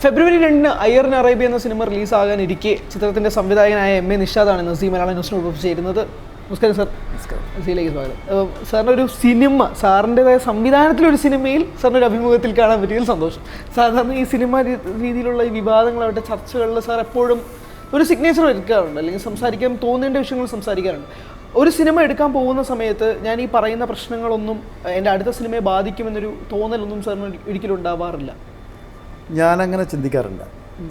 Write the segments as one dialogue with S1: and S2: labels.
S1: ഫെബ്രുവരി രണ്ടിന് അയ്യറിൻ അറേബ്യ എന്ന സിനിമ റിലീസാകാനിരിക്കെ ചിത്രത്തിന്റെ സംവിധായകനായ എം എ നിഷാദാണ് നസീ മലയാളം ന്യൂസിനോട് ചേരുന്നത്. നമസ്കാരം സാർ. നസീലേക്ക് സ്വാഗതം. സാറിന്റെ ഒരു സിനിമ സാറിന്റെതായ സംവിധാനത്തിലൊരു സിനിമയിൽ സാറിന്റെ ഒരു അഭിമുഖത്തിൽ കാണാൻ പറ്റിയതിൽ സന്തോഷം. സാധാരണ ഈ സിനിമ രീതിയിലുള്ള ഈ വിവാദങ്ങളാവട്ടെ ചർച്ചകളിൽ സാർ എപ്പോഴും ഒരു സിഗ്നേച്ചർ എടുക്കാറുണ്ട്. അല്ലെങ്കിൽ സംസാരിക്കാൻ തോന്നേണ്ട വിഷയങ്ങൾ സംസാരിക്കാറുണ്ട്. ഒരു സിനിമ എടുക്കാൻ പോകുന്ന സമയത്ത് ഞാൻ ഈ പറയുന്ന പ്രശ്നങ്ങളൊന്നും എന്റെ അടുത്ത സിനിമയെ ബാധിക്കുമെന്നൊരു തോന്നലൊന്നും സാറിന് ഒരി- ഒരിക്കലും ഉണ്ടാവാറില്ല.
S2: ഞാനങ്ങനെ ചിന്തിക്കാറില്ല.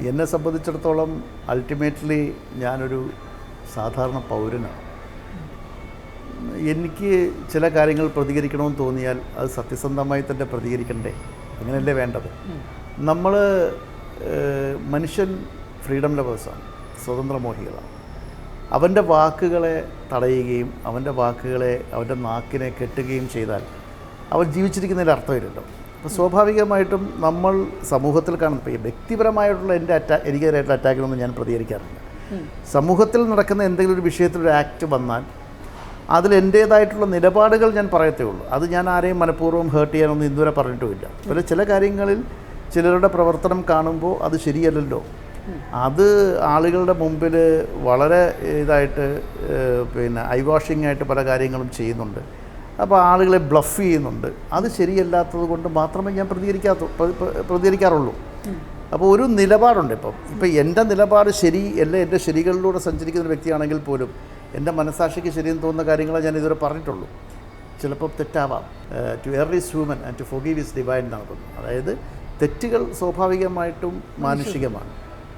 S2: എന്നെ സംബന്ധിച്ചിടത്തോളം അൾട്ടിമേറ്റ്ലി ഞാനൊരു സാധാരണ പൗരനാണ്. എനിക്ക് ചില കാര്യങ്ങൾ പ്രതികരിക്കണമെന്ന് തോന്നിയാൽ അത് സത്യസന്ധമായി തന്നെ പ്രതികരിക്കണ്ടേ? അങ്ങനെയല്ലേ വേണ്ടത്? നമ്മൾ മനുഷ്യൻ ഫ്രീഡം ലവേഴ്സാണ് സ്വതന്ത്രമോഹികളാണ്. അവന്റെ വാക്കുകളെ തടയുകയും അവന്റെ വാക്കുകളെ അവന്റെ നാക്കിനെ കെട്ടുകയും ചെയ്താൽ അവൻ ജീവിച്ചിരിക്കുന്നതിൽ അർത്ഥമില്ലല്ലോ. അപ്പോൾ സ്വാഭാവികമായിട്ടും നമ്മൾ സമൂഹത്തിൽ കാണുന്ന ഇപ്പോൾ വ്യക്തിപരമായിട്ടുള്ള എന്റെ അറ്റാ എനിക്കെതിരായിട്ടുള്ള അറ്റാക്കിനൊന്നും ഞാൻ പ്രതികരിക്കാറില്ല. സമൂഹത്തിൽ നടക്കുന്ന എന്തെങ്കിലും ഒരു വിഷയത്തിൽ ഒരു ആക്ട് വന്നാൽ അതിൽ എന്റേതായിട്ടുള്ള നിലപാടുകൾ ഞാൻ പറയത്തേ ഉള്ളൂ. അത് ഞാൻ ആരെയും മനഃപൂർവം ഹേർട്ട് ചെയ്യാനൊന്നും ഇതുവരെ പറഞ്ഞിട്ടുമില്ല. അതുപോലെ ചില കാര്യങ്ങളിൽ ചിലരുടെ പ്രവർത്തനം കാണുമ്പോൾ അത് ശരിയല്ലല്ലോ. അത് ആളുകളുടെ മുമ്പിൽ വളരെ ഇതായിട്ട് പിന്നെ ഐ വാഷിംഗ് ആയിട്ട് പല കാര്യങ്ങളും ചെയ്യുന്നുണ്ട്. അപ്പോൾ ആളുകളെ ബ്ലഫ് ചെയ്യുന്നുണ്ട്. അത് ശരിയല്ലാത്തത് കൊണ്ട് മാത്രമേ ഞാൻ പ്രതികരിക്കാത്ത പ്ര- പ്ര- പ്രതികരിക്കാറുള്ളൂ. അപ്പോൾ ഒരു നിലപാടുണ്ട് ഇപ്പം. ഇപ്പം എന്റെ നിലപാട് ശരി അല്ല എന്റെ ശരികളിലൂടെ സഞ്ചരിക്കുന്ന ഒരു വ്യക്തിയാണെങ്കിൽ പോലും എന്റെ മനസാക്ഷിക്ക് ശരിയെന്ന് തോന്നുന്ന കാര്യങ്ങളെ ഞാൻ ഇതുവരെ പറഞ്ഞിട്ടുള്ളൂ. ചിലപ്പോൾ തെറ്റാവാം. To err is human and to forgive is divine എന്നാണ് അതായത് തെറ്റുകൾ സ്വാഭാവികമായിട്ടും മാനുഷികമാണ്.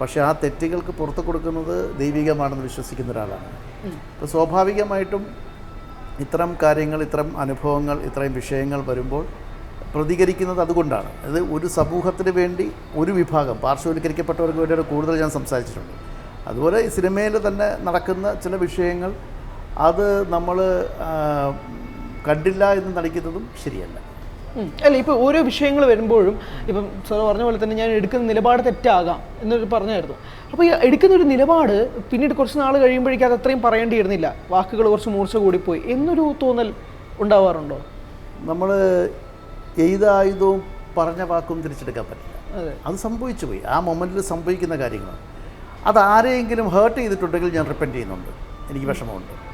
S2: പക്ഷേ ആ തെറ്റുകൾക്ക് പുറത്ത് കൊടുക്കുന്നത് ദൈവികമാണെന്ന് വിശ്വസിക്കുന്ന ഒരാളാണ്. അപ്പോൾ സ്വാഭാവികമായിട്ടും ഇത്തരം കാര്യങ്ങൾ ഇത്തരം അനുഭവങ്ങൾ ഇത്രയും വിഷയങ്ങൾ വരുമ്പോൾ പ്രതികരിക്കുന്നത് അതുകൊണ്ടാണ് അത് ഒരു സമൂഹത്തിന് വേണ്ടി ഒരു വിഭാഗം പാർശ്വവൽക്കരിക്കപ്പെട്ടവർക്ക് വേണ്ടിയാണ് കൂടുതൽ ഞാൻ സംസാരിച്ചിട്ടുണ്ട് അതുപോലെ ഈ സിനിമയിൽ തന്നെ നടക്കുന്ന ചില വിഷയങ്ങൾ അത് നമ്മൾ കണ്ടില്ല എന്ന് നടിക്കുന്നതും ശരിയല്ല.
S1: അല്ല ഇപ്പൊ ഓരോ വിഷയങ്ങൾ വരുമ്പോഴും ഇപ്പം സാർ പറഞ്ഞ പോലെ തന്നെ ഞാൻ എടുക്കുന്ന നിലപാട് തെറ്റാകാം എന്നൊരു പറഞ്ഞായിരുന്നു. അപ്പോൾ ഈ എടുക്കുന്ന ഒരു നിലപാട് പിന്നീട് കുറച്ച് നാൾ കഴിയുമ്പോഴേക്കും അത് അത്രയും പറയേണ്ടിയിരുന്നില്ല. വാക്കുകൾ കുറച്ച് മൂർച്ച കൂടിപ്പോയി. എന്നൊരു തോന്നൽ ഉണ്ടാവാറുണ്ടോ?
S2: നമ്മൾ എഴുതായുധവും പറഞ്ഞ വാക്കും തിരിച്ചെടുക്കാൻ പറ്റില്ല.
S1: അതെ.
S2: സംഭവിച്ചു പോയി. ആ മൊമെന്റിൽ സംഭവിക്കുന്ന കാര്യങ്ങളാണ്. അത് ആരെയെങ്കിലും ഹേർട്ട് ചെയ്തിട്ടുണ്ടെങ്കിൽ ഞാൻ റിപ്പന്റ് ചെയ്യുന്നുണ്ട്. എനിക്ക് വിഷമമുണ്ട്.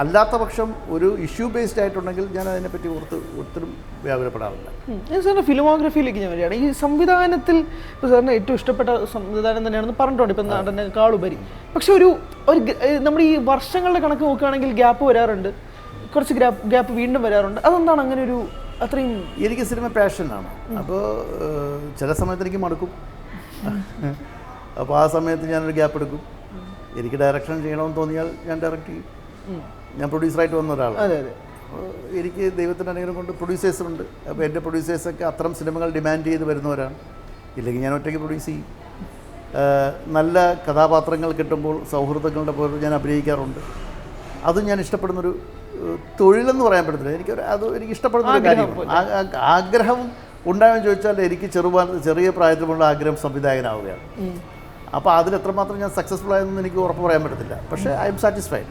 S2: അല്ലാത്ത പക്ഷം ഒരു ഇഷ്യൂ ബേസ്ഡ് ആയിട്ടുണ്ടെങ്കിൽ ഞാൻ അതിനെപ്പറ്റി ഓർത്ത് ഒത്തിരി
S1: വ്യാപനപ്പെടാറില്ല. സാറിന്റെ ഫിലിമോഗ്രഫിയിലേക്ക് ഞാൻ വരികയാണ്. ഈ സംവിധാനത്തിൽ ഇപ്പോൾ സാറിന് ഏറ്റവും ഇഷ്ടപ്പെട്ട സംവിധാനം തന്നെയാണെന്ന് പറഞ്ഞിട്ടുണ്ട്. ഇപ്പം നടനേക്കാളുപരി പക്ഷെ ഒരു ഒരു നമ്മൾ നമ്മുടെ ഈ വർഷങ്ങളുടെ കണക്ക് നോക്കുകയാണെങ്കിൽ ഗ്യാപ്പ് വരാറുണ്ട്. കുറച്ച് ഗ്യാപ്പ് ഗ്യാപ്പ് വീണ്ടും വരാറുണ്ട്. അതെന്താണ് അങ്ങനെ ഒരു അത്രയും
S2: എനിക്ക് സിനിമ പാഷനാണ് അപ്പോൾ ചില സമയത്ത് എനിക്ക് മടുക്കും. അപ്പോൾ ആ സമയത്ത് ഞാനൊരു ഗ്യാപ്പ് എടുക്കും. എനിക്ക് ഡയറക്ഷൻ ചെയ്യണമെന്ന് തോന്നിയാൽ ഞാൻ ഡയറക്റ്റ് ചെയ്യും. ഞാൻ പ്രൊഡ്യൂസറായിട്ട് വന്ന ഒരാളാണ്.
S1: അതെ അതെ.
S2: എനിക്ക് ദൈവത്തിന്റെ അനുഗ്രഹം കൊണ്ട് പ്രൊഡ്യൂസേഴ്സുണ്ട് അപ്പോൾ എന്റെ പ്രൊഡ്യൂസേഴ്സൊക്കെ അത്തരം സിനിമകൾ ഡിമാൻഡ് ചെയ്ത് വരുന്നവരാണ്. ഇല്ലെങ്കിൽ ഞാൻ ഒറ്റയ്ക്ക് പ്രൊഡ്യൂസ് ചെയ്യും. നല്ല കഥാപാത്രങ്ങൾ കിട്ടുമ്പോൾ സൗഹൃദങ്ങളുടെ പോലെ ഞാൻ അഭിനയിക്കാറുണ്ട്. അതും ഞാൻ ഇഷ്ടപ്പെടുന്നൊരു തൊഴിലെന്ന് പറയാൻ പറ്റത്തില്ല. എനിക്ക് അത് എനിക്ക് ഇഷ്ടപ്പെടുന്ന ഒരു കാര്യമാണ്. ആഗ്രഹം ഉണ്ടായെന്ന് ചോദിച്ചാൽ എനിക്ക് ചെറുപാ ചെറിയ പ്രായത്തിലുള്ള ആഗ്രഹം സംവിധായകനാവുകയാണ്. അപ്പോൾ അതിൽ എത്രമാത്രം ഞാൻ സക്സസ്ഫുൾ ആയെന്ന് എനിക്ക് ഉറപ്പ് പറയാൻ പറ്റത്തില്ല. പക്ഷേ ഐ എം സാറ്റിസ്ഫൈഡ്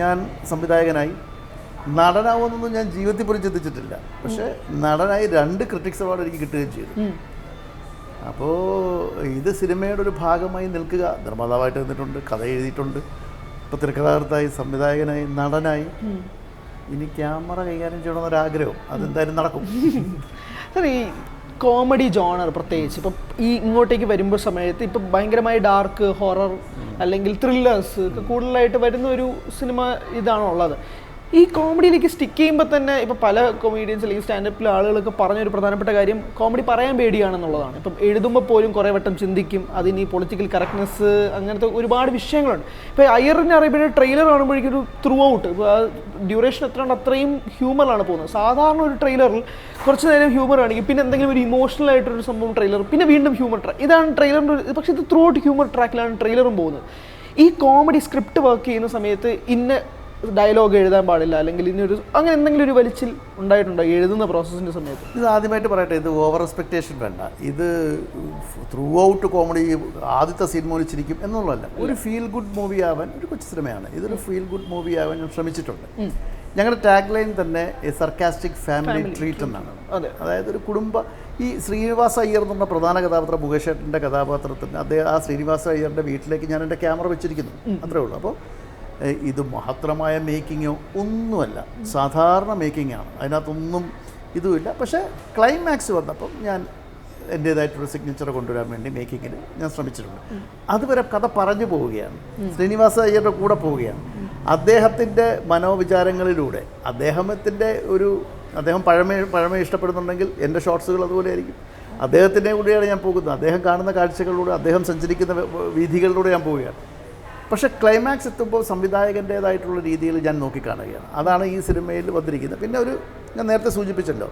S2: ഞാൻ സംവിധായകനായി. നടനാവുമെന്നൊന്നും ഞാൻ ജീവിതത്തിൽ പോലും ചിന്തിച്ചിട്ടില്ല. പക്ഷേ നടനായി രണ്ട് ക്രിട്ടിക്സ് അവാർഡ് എനിക്ക് കിട്ടുകയും ചെയ്തു. അപ്പോൾ ഇത് സിനിമയുടെ ഒരു ഭാഗമായി നിൽക്കുക. നിർമ്മാതാവായിട്ട് നിന്നിട്ടുണ്ട് കഥ എഴുതിയിട്ടുണ്ട് ഇപ്പോൾ തിരക്കഥാകൃത്തായി സംവിധായകനായി നടനായി. ഇനി ക്യാമറ കൈകാര്യം ചെയ്യണമെന്നൊരാഗ്രഹം. അതെന്തായാലും നടക്കും.
S1: സാർ ഈ കോമഡി ജോണർ പ്രത്യേകിച്ച്. ഇപ്പം ഈ ഇങ്ങോട്ടേക്ക് വരുമ്പോൾ സമയത്ത് ഇപ്പം ഭയങ്കരമായി ഡാർക്ക് ഹൊറർ അല്ലെങ്കിൽ ത്രില്ലേഴ്സ് കൂടുതലായിട്ട് വരുന്ന ഒരു സിനിമ ഇതാണോ ഉള്ളത് ഈ കോമഡിയിലേക്ക് സ്റ്റിക്ക് ചെയ്യുമ്പോൾ തന്നെ ഇപ്പോൾ പല കൊമീഡിയൻസ് അല്ലെങ്കിൽ സ്റ്റാൻഡപ്പിലെ ആളുകളൊക്കെ പറഞ്ഞൊരു പ്രധാനപ്പെട്ട കാര്യം കോമഡി പറയാൻ പേടിയാണെന്നുള്ളതാണ്. ഇപ്പം എഴുതുമ്പോൾ പോലും കുറേ വട്ടം ചിന്തിക്കും അതിന് ഈ പൊളിറ്റിക്കൽ കറക്റ്റ്നെസ് അങ്ങനത്തെ ഒരുപാട് വിഷയങ്ങളുണ്ട്. ഇപ്പോൾ അയ്യറിനെ അറിയപ്പെടുന്ന ട്രെയിലർ കാണുമ്പോഴേക്കും ഒരു ത്രൂ ഔട്ട് ഡ്യൂറേഷൻ എത്രയാണ് അത്രയും ഹ്യൂമറാണ് പോകുന്നത്. സാധാരണ ഒരു ട്രെയിലറിൽ കുറച്ച് നേരം ഹ്യൂമർ ആണെങ്കിൽ പിന്നെ എന്തെങ്കിലും ഒരു ഇമോഷണൽ ആയിട്ടൊരു സംഭവം ട്രെയിലർ പിന്നെ വീണ്ടും ഹ്യൂമർ ട്രാക്ക് ഇതാണ് ട്രെയിലറിന്റെ പക്ഷേ ഇത് ത്രൂ ഔട്ട് ഹ്യൂമർ ട്രാക്കിലാണ് ട്രെയിലറും പോകുന്നത്. ഈ കോമഡി സ്ക്രിപ്റ്റ് വർക്ക് ചെയ്യുന്ന സമയത്ത് ഇന്ന ഡയലോഗ് എഴുതാൻ പാടില്ല. അല്ലെങ്കിൽ ഇനിയൊരു അങ്ങനെ എന്തെങ്കിലും ഒരു വലിച്ചിൽ ഉണ്ടായിട്ടുണ്ടോ എഴുതുന്ന പ്രോസസ്സിന്റെ സമയത്ത്?
S2: ഇത് ആദ്യമായിട്ട് പറയട്ടെ ഇത് ഓവർ എക്സ്പെക്റ്റേഷൻ വേണ്ട. ഇത് ത്രൂ ഔട്ട് കോമഡി ആദ്യത്തെ സീൻ മോലിച്ചിരിക്കും എന്നുള്ളതല്ല. ഒരു ഫീൽ ഗുഡ് മൂവി ആവാൻ ഒരു കൊച്ചു സിനിമയാണ്. ഇതൊരു ഫീൽ ഗുഡ് മൂവി ആവാൻ ഞാൻ ശ്രമിച്ചിട്ടുണ്ട്. ഞങ്ങളുടെ ടാഗ് ലൈൻ തന്നെ സർക്കാസ്റ്റിക് ഫാമിലി ട്രീറ്റ് എന്നാണ്.
S1: അതെ.
S2: അതായത് ഒരു കുടുംബ ഈ ശ്രീനിവാസ അയ്യർ എന്ന് പറഞ്ഞ പ്രധാന കഥാപാത്രം മുകേഷ് ഏട്ടന്റെ കഥാപാത്രത്തിന് അദ്ദേഹം ആ ശ്രീനിവാസ അയ്യറിന്റെ വീട്ടിലേക്ക് ഞാൻ എന്റെ ക്യാമറ വെച്ചിരിക്കുന്നു. അത്രേ ഉള്ളൂ. അപ്പോൾ ഇത് മഹത്തരമായ മേക്കിങ്ങോ ഒന്നുമല്ല. സാധാരണ മേക്കിംഗ് ആണ് അതിനകത്തൊന്നും ഇതുമില്ല. പക്ഷേ ക്ലൈമാക്സ് വന്നപ്പം ഞാൻ എന്റേതായിട്ടൊരു സിഗ്നേച്ചർ കൊണ്ടുവരാൻ വേണ്ടി മേക്കിങ്ങിൽ ഞാൻ ശ്രമിച്ചിട്ടുണ്ട്. അതുവരെ കഥ പറഞ്ഞു പോവുകയാണ്. ശ്രീനിവാസ അയ്യരുടെ കൂടെ പോവുകയാണ്. അദ്ദേഹത്തിന്റെ മനോവിചാരങ്ങളിലൂടെ അദ്ദേഹത്തിന്റെ ഒരു അദ്ദേഹം പഴമ പഴമ ഇഷ്ടപ്പെടുന്നുണ്ടെങ്കിൽ എന്റെ ഷോർട്സുകൾ അതുപോലെ ആയിരിക്കും. അദ്ദേഹത്തിന്റെ കൂടെയാണ് ഞാൻ പോകുന്നത്. അദ്ദേഹം കാണുന്ന കാഴ്ചകളിലൂടെ അദ്ദേഹം സഞ്ചരിക്കുന്ന വീഥികളിലൂടെ ഞാൻ പോവുകയാണ്. പക്ഷേ ക്ലൈമാക്സ് എത്തുമ്പോൾ സംവിധായകന്റേതായിട്ടുള്ള രീതിയിൽ ഞാൻ നോക്കിക്കാണുകയാണ്. അതാണ് ഈ സിനിമയിൽ വന്നിരിക്കുന്നത്. പിന്നെ ഒരു ഞാൻ നേരത്തെ സൂചിപ്പിച്ചല്ലോ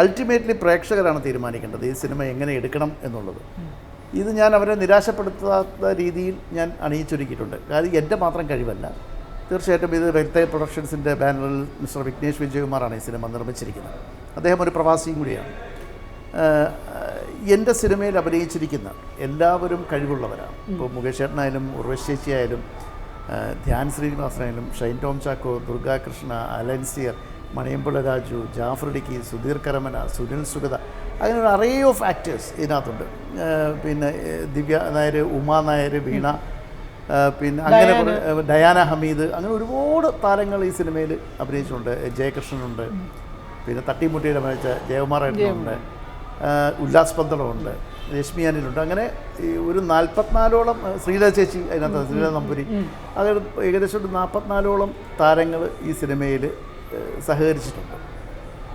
S2: അൾട്ടിമേറ്റ്ലി പ്രേക്ഷകരാണ് തീരുമാനിക്കേണ്ടത് ഈ സിനിമ എങ്ങനെ എടുക്കണം എന്നുള്ളത്. ഇത് ഞാൻ അവരെ നിരാശപ്പെടുത്താത്ത രീതിയിൽ ഞാൻ അണിയിച്ചൊരുക്കിയിട്ടുണ്ട്. കാര്യം എന്റെ മാത്രം കഴിവല്ല തീർച്ചയായിട്ടും ഇത് വ്യക്തയ പ്രൊഡക്ഷൻസിന്റെ ബാനറിൽ മിസ്റ്റർ വിഘ്നേഷ് വിജയകുമാറാണ് ഈ സിനിമ നിർമ്മിച്ചിരിക്കുന്നത്. അദ്ദേഹം ഒരു പ്രവാസിയും കൂടിയാണ്. എന്റെ സിനിമയിൽ അഭിനയിച്ചിരിക്കുന്ന എല്ലാവരും കഴിവുള്ളവരാണ്. ഇപ്പോൾ മുകേഷ് ചേട്ടനായാലും ഉർവശ് ചേച്ചിയായാലും ധ്യാൻ ശ്രീനിവാസനായാലും ഷൈൻ ടോം ചാക്കോ ദുർഗാകൃഷ്ണ അലൻസിയർ മണിയമ്പുള്ള രാജു ജാഫർ ഇടുക്കി സുധീർ കരമന സുനിൽ സുഗത അങ്ങനെ ഒരു അറേ ഓഫ് ആക്ടേഴ്സ് ഇതിനകത്തുണ്ട്. പിന്നെ ദിവ്യ നായർ ഉമാ നായർ വീണ പിന്നെ അങ്ങനെ
S1: ഡയാന.
S2: ഹമീദ് അങ്ങനെ ഒരുപാട് താരങ്ങൾ ഈ സിനിമയിൽ അഭിനയിച്ചിട്ടുണ്ട്. ജയകൃഷ്ണനുണ്ട്. പിന്നെ തട്ടിമുട്ടിയുടെ അഭിനയിച്ച ജയകുമാർ ഏട്ടനുണ്ട്. ഉല്ലാസ് പന്തളമുണ്ട് രശ്മി അനിലുണ്ട്. അങ്ങനെ ഒരു നാൽപ്പത്തിനാലോളം ശ്രീലത ചേച്ചി അതിനകത്ത് ശ്രീലത നമ്പൂരി. അത് ഏകദേശം ഒരു നാൽപ്പത്തിനാലോളം താരങ്ങൾ ഈ സിനിമയിൽ സഹകരിച്ചിട്ടുണ്ട്.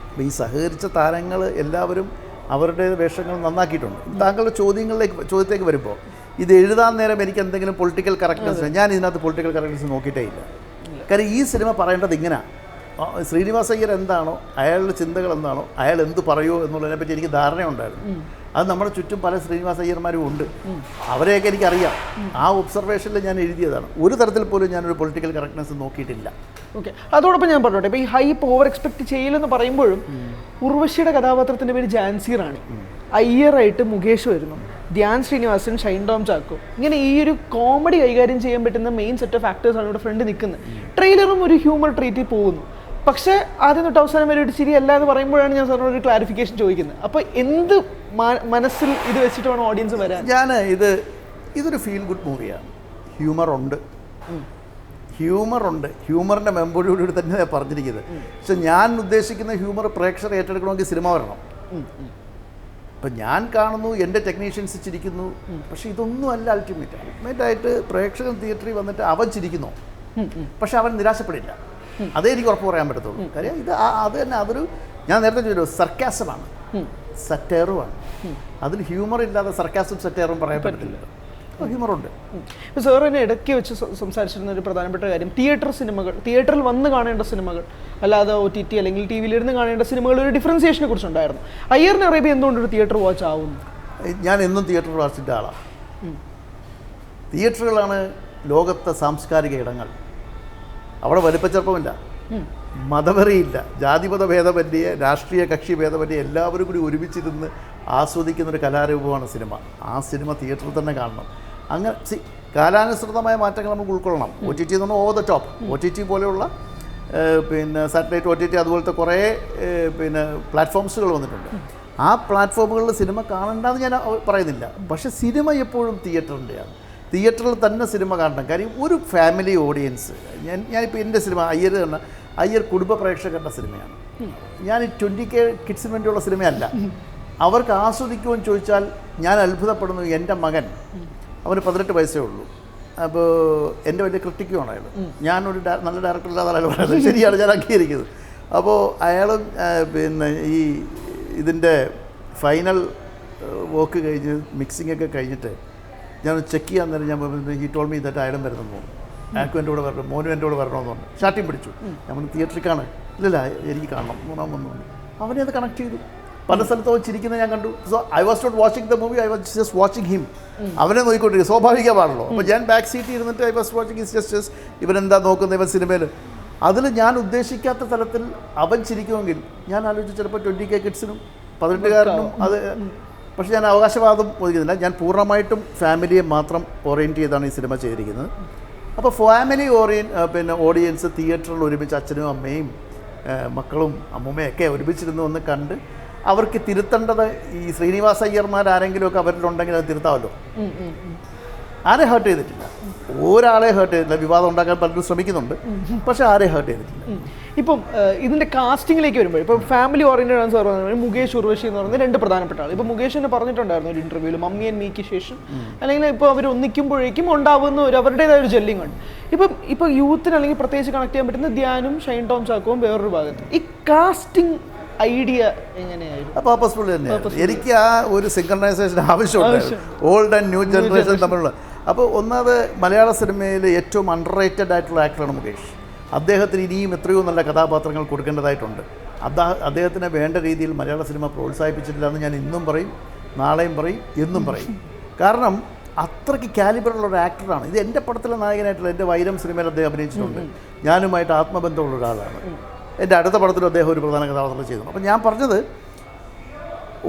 S2: അപ്പോൾ ഈ സഹകരിച്ച താരങ്ങൾ എല്ലാവരും അവരുടെ വേഷങ്ങൾ നന്നാക്കിയിട്ടുണ്ട്. താങ്കളുടെ ചോദ്യങ്ങളിലേക്ക് ചോദ്യത്തേക്ക് വരുമ്പോൾ ഇത് എഴുതാൻ നേരം എനിക്ക് എന്തെങ്കിലും പൊളിറ്റിക്കൽ കറക്റ്റ്നസ് ഞാൻ ഇതിനകത്ത് പൊളിറ്റിക്കൽ കറക്റ്റ്നസ് നോക്കിയിട്ടേ ഇല്ല. കാര്യം ഈ സിനിമ പറയേണ്ടത് ഇങ്ങനെയാണ് ശ്രീനിവാസ അയ്യർ എന്താണോ അയാളുടെ ചിന്തകൾ എന്താണോ അയാൾ എന്ത് പറയുമോ എന്നുള്ളതിനെ പറ്റി എനിക്ക് ധാരണയുണ്ടായിരുന്നു. അത് നമ്മുടെ ചുറ്റും പല ശ്രീനിവാസ അയ്യർമാരും ഉണ്ട്. അവരെയൊക്കെ എനിക്കറിയാം. ആ ഒബ്സർവേഷനിൽ ഞാൻ എഴുതിയതാണ്. ഒരു തരത്തിൽ പോലും ഞാൻ ഒരു പൊളിറ്റിക്കൽ കറക്റ്റ്നസ് നോക്കിയിട്ടില്ല.
S1: ഓക്കെ അതോടൊപ്പം ഞാൻ പറഞ്ഞോട്ടെ ഇപ്പൊ ഈ ഹൈപ്പ് ഓവർ എക്സ്പെക്ട് ചെയ്യില്ലെന്ന് പറയുമ്പോഴും ഉർവശിയുടെ കഥാപാത്രത്തിന്റെ പേര് ജാൻസി റാണി. അയ്യറായിട്ട് മുകേഷ് വരുന്നു. ധ്യാൻ ശ്രീനിവാസൻ ഷൈൻ ടോം ചാക്കോ. ഇങ്ങനെ ഈ ഒരു കോമഡി കൈകാര്യം ചെയ്യാൻ പറ്റുന്ന മെയിൻ സെറ്റ് ഓഫ് ആക്ടേഴ്സ് ആണ് ഇവിടെ ഫ്രണ്ട് നിൽക്കുന്നത്. ട്രെയിലറും ഒരു ഹ്യൂമർ ട്രീറ്റിൽ പോകുന്നു. പക്ഷേ ആദ്യം തൊട്ട് അവസാനം വരെ ഒരു ശരി അല്ല എന്ന് പറയുമ്പോഴാണ് ഞാൻ സാറിനോട് ഒരു ക്ലാരിഫിക്കേഷൻ ചോദിക്കുന്നത്. അപ്പോൾ എന്ത് മനസ്സിൽ ഇത് വെച്ചിട്ട് വേണം ഓഡിയൻസ് വരാൻ?
S2: ഞാൻ ഇത് ഇതൊരു ഫീൽ ഗുഡ് മൂവിയാണ് ഹ്യൂമർ ഉണ്ട്. ഹ്യൂമർ ഉണ്ട്. ഹ്യൂമറിന്റെ കൂടി തന്നെ പറഞ്ഞിരിക്കുന്നത്. പക്ഷെ ഞാൻ ഉദ്ദേശിക്കുന്ന ഹ്യൂമർ പ്രേക്ഷകർ ഏറ്റെടുക്കണമെങ്കിൽ സിനിമ വരണം. ഇപ്പം ഞാൻ കാണുന്നു എന്റെ ടെക്നീഷ്യൻസ് ചിരിക്കുന്നു. പക്ഷെ ഇതൊന്നും അല്ല അൾട്ടിമേറ്റ് അൾട്ടിമേറ്റ് ആയിട്ട് പ്രേക്ഷകൻ തിയേറ്ററിൽ വന്നിട്ട് അവൻ ചിരിക്കുന്നു. പക്ഷെ അവൻ നിരാശപ്പെടില്ല. അതേ എനിക്ക് ഉറപ്പ് പറയാൻ പറ്റത്തുള്ളൂ. കാര്യം ഇത് അത് തന്നെ അതൊരു ഞാൻ നേരത്തെ ചോദിച്ചു സർക്കാസമാണ്. സറ്റേറുമാണ്. അതിൽ ഹ്യൂമർ ഇല്ലാതെ സർക്കാസും സെറ്റേറും പറയാൻ ഹ്യൂമറുണ്ട്.
S1: സാർ തന്നെ ഇടയ്ക്ക് വെച്ച് സംസാരിച്ചിരുന്ന ഒരു പ്രധാനപ്പെട്ട കാര്യം തിയേറ്റർ സിനിമകൾ തിയേറ്ററിൽ വന്ന് കാണേണ്ട സിനിമകൾ അല്ലാതെ ഒ ടി ടി അല്ലെങ്കിൽ ടി വിയിലിരുന്ന് കാണേണ്ട സിനിമകൾ ഒരു ഡിഫറൻസിയേഷനെ കുറിച്ചുണ്ടായിരുന്നു. അയ്യറിന് അറേബ്യ എന്തുകൊണ്ട് ഒരു തിയേറ്റർ വാച്ച് ആവുന്നു.
S2: ഞാൻ എന്നും തിയേറ്റർ വാച്ചിന്റെ ആളാണ് തിയേറ്ററുകളാണ് ലോകത്തെ സാംസ്കാരിക ഇടങ്ങൾ. അവിടെ വലിപ്പച്ചെറുപ്പമില്ല. മതവെറിയില്ല ജാതിമത ഭേദമന്യേ രാഷ്ട്രീയ കക്ഷി ഭേദമന്യേ എല്ലാവരും കൂടി ഒരുമിച്ചിരുന്ന് ആസ്വദിക്കുന്ന ഒരു കലാരൂപമാണ് സിനിമ. ആ സിനിമ തിയേറ്ററിൽ തന്നെ കാണണം. അങ്ങനെ സി കാലാനുസൃതമായ മാറ്റങ്ങൾ നമുക്ക് ഉൾക്കൊള്ളണം. ഒ ടി ടി എന്ന് പറഞ്ഞാൽ over the top. O T T പോലെയുള്ള പിന്നെ സാറ്റലൈറ്റ് ഒ ടി ടി അതുപോലത്തെ കുറേ പിന്നെ പ്ലാറ്റ്ഫോംസുകൾ വന്നിട്ടുണ്ട്. ആ പ്ലാറ്റ്ഫോമുകളിൽ സിനിമ കാണണ്ടെന്ന് ഞാൻ പറയുന്നില്ല. പക്ഷേ സിനിമ എപ്പോഴും തിയേറ്ററിന്റെയാണ്. തിയേറ്ററിൽ തന്നെ സിനിമ കാണണം. കാര്യം ഒരു ഫാമിലി ഓഡിയൻസ് ഞാൻ ഞാനിപ്പോൾ എന്റെ സിനിമ അയ്യർ തന്നെ അയ്യർ കുടുംബ പ്രേക്ഷകരുടെ സിനിമയാണ്. ഞാൻ ട്വന്റി കെ കിഡ്സിന് വേണ്ടിയുള്ള സിനിമയല്ല. അവർക്ക് ആസ്വദിക്കുമെന്ന് ചോദിച്ചാൽ ഞാൻ അത്ഭുതപ്പെടുന്നു എന്റെ മകൻ. അവന് പതിനെട്ട് വയസ്സേ ഉള്ളൂ. അപ്പോൾ എന്റെ വലിയ ക്രിട്ടിക്കുമാണ് അയാൾ ഞാനൊരു നല്ല ഡയറക്ടർ ഇല്ലാതെ പറയുന്നത്. ശരിയാണ് ഞാൻ അംഗീകരിക്കുന്നത്. അപ്പോൾ അയാളും പിന്നെ ഈ ഇതിന്റെ ഫൈനൽ വോക്ക് കഴിഞ്ഞ് മിക്സിംഗ് ഒക്കെ കഴിഞ്ഞിട്ട് ഞാൻ ചെക്ക് ചെയ്യാൻ നേരം ഞാൻ ഹി ടോൾ മീ ദറ്റ് അയാളും വരുന്നു ആക്കും എന്റെ കൂടെ വരണം മോനും എന്റെ കൂടെ വരണമെന്ന് പറഞ്ഞു. ഷാട്ടിയും പിടിച്ചു. ഞാൻ പറഞ്ഞു തിയേറ്ററിൽ കാണാൻ. ഇല്ലല്ല എനിക്ക് കാണണം. മൂന്നാം വന്നു. അവനെ അത് കണക്ട് ചെയ്തു. പല സ്ഥലത്തും അവൻ ചിരിക്കുന്നത് ഞാൻ കണ്ടു. So I was not watching the movie I was just watching him അവനെ നോക്കിക്കൊണ്ടിരിക്കും സ്വാഭാവികമാണല്ലോ അപ്പോൾ ഞാൻ ബാക്ക് സീറ്റിൽ ഇരുന്നിട്ട് I was watching is just എന്താ നോക്കുന്നത് ഇവൻ സിനിമയിൽ അതിൽ ഞാൻ ഉദ്ദേശിക്കാത്ത തലത്തിൽ അവൻ ചിരിക്കുമെങ്കിൽ ഞാൻ ആലോചിച്ച് ചിലപ്പോൾ ട്വന്റി കെ കിഡ്സിനും പതിനെട്ടുകാരനും അത് പക്ഷേ ഞാൻ അവകാശവാദം ഒതുക്കുന്നില്ല ഞാൻ പൂർണമായിട്ടും ഫാമിലിയെ മാത്രം ഓറിയന്റ് ചെയ്താണ് ഈ സിനിമ ചെയ്തിരിക്കുന്നത്. അപ്പോൾ ഫാമിലി ഓറിയൻ പിന്നെ ഓഡിയൻസ് തിയേറ്ററിൽ ഒരുമിച്ച് അച്ഛനും അമ്മയും മക്കളും അമ്മൂമ്മയും ഒക്കെ ഒരുമിച്ചിരുന്ന് ഒന്ന് കണ്ട് അവർക്ക് തിരുത്തേണ്ടത് ഈ ശ്രീനിവാസ അയ്യർമാർ ആരെങ്കിലുമൊക്കെ അവരിലുണ്ടെങ്കിൽ അത് തിരുത്താമല്ലോ. ആരെ ഹേർട്ട് ചെയ്തിട്ടില്ല. ഒരാളെ ഹേർട്ട് ചെയ്തിട്ടില്ല. വിവാദം ഉണ്ടാക്കാൻ പലരും ശ്രമിക്കുന്നുണ്ട്. പക്ഷെ ആരെ ഹേർട്ട് ചെയ്തിട്ടില്ല.
S1: ഇപ്പം ഇതിന്റെ കാസ്റ്റിംഗിലേക്ക് വരുമ്പോൾ ഇപ്പം ഫാമിലി ഓറിയന്റഡ് ആണ് സാർ പറഞ്ഞത്. മുകേഷ് ഉർവശി എന്ന് പറയുന്നത് രണ്ട് പ്രധാനപ്പെട്ട ആൾ ഇപ്പം മുകേഷ് തന്നെ പറഞ്ഞിട്ടുണ്ടായിരുന്നു ഒരു ഇന്റർവ്യൂവിൽ മമ്മി ആൻഡ് മീക്ക് ശേഷം. അല്ലെങ്കിൽ ഇപ്പോൾ അവർ ഒന്നിക്കുമ്പോഴേക്കും ഉണ്ടാവുന്ന ഒരു അവരുടേതായ ഒരു ജെല്ലിംഗ് ഉണ്ട് ഇപ്പം ഇപ്പോൾ യൂത്തിന് അല്ലെങ്കിൽ പ്രത്യേകിച്ച് കണക്ട് ചെയ്യാൻ പറ്റുന്ന ധ്യാനും ഷൈൻ ടോം ചാക്കോവും വേറൊരു ഭാഗത്ത്. ഈ കാസ്റ്റിംഗ് ഐഡിയ എങ്ങനെയായിരുന്നു?
S2: പർപ്പസ്ഫുൾ തന്നെയാണ് എനിക്ക് ആ ഒരു സിങ്കർണൈസേഷൻ ആവശ്യമുണ്ട് ഓൾഡ് ആൻഡ് ന്യൂ ജനറേഷൻ തമ്മിലുള്ള അപ്പോൾ ഒന്നാമത് മലയാള സിനിമയിൽ ഏറ്റവും അണ്ടർ റേറ്റഡ് ആയിട്ടുള്ള ആക്ടറാണ് മുകേഷ്. അദ്ദേഹത്തിന് ഇനിയും എത്രയോ നല്ല കഥാപാത്രങ്ങൾ കൊടുക്കേണ്ടതായിട്ടുണ്ട്. അതാ അദ്ദേഹത്തിനെ വേണ്ട രീതിയിൽ മലയാള സിനിമ പ്രോത്സാഹിപ്പിച്ചിട്ടില്ല എന്ന് ഞാൻ ഇന്നും പറയും നാളെയും പറയും എന്നും പറയും. കാരണം അത്രയ്ക്ക് കാലിബറുള്ള ഒരു ആക്ടറാണ് ഇത് എന്റെ പടത്തിലെ നായകനായിട്ടുള്ള എന്റെ വൈരം സിനിമയിൽ അദ്ദേഹം അഭിനയിച്ചിട്ടുണ്ട്. ഞാനുമായിട്ട് ആത്മബന്ധമുള്ള ഒരാളാണ്. എന്റെ അടുത്ത പടത്തിലും അദ്ദേഹം ഒരു പ്രധാന കഥാപാത്രം ചെയ്തു. അപ്പം ഞാൻ പറഞ്ഞത്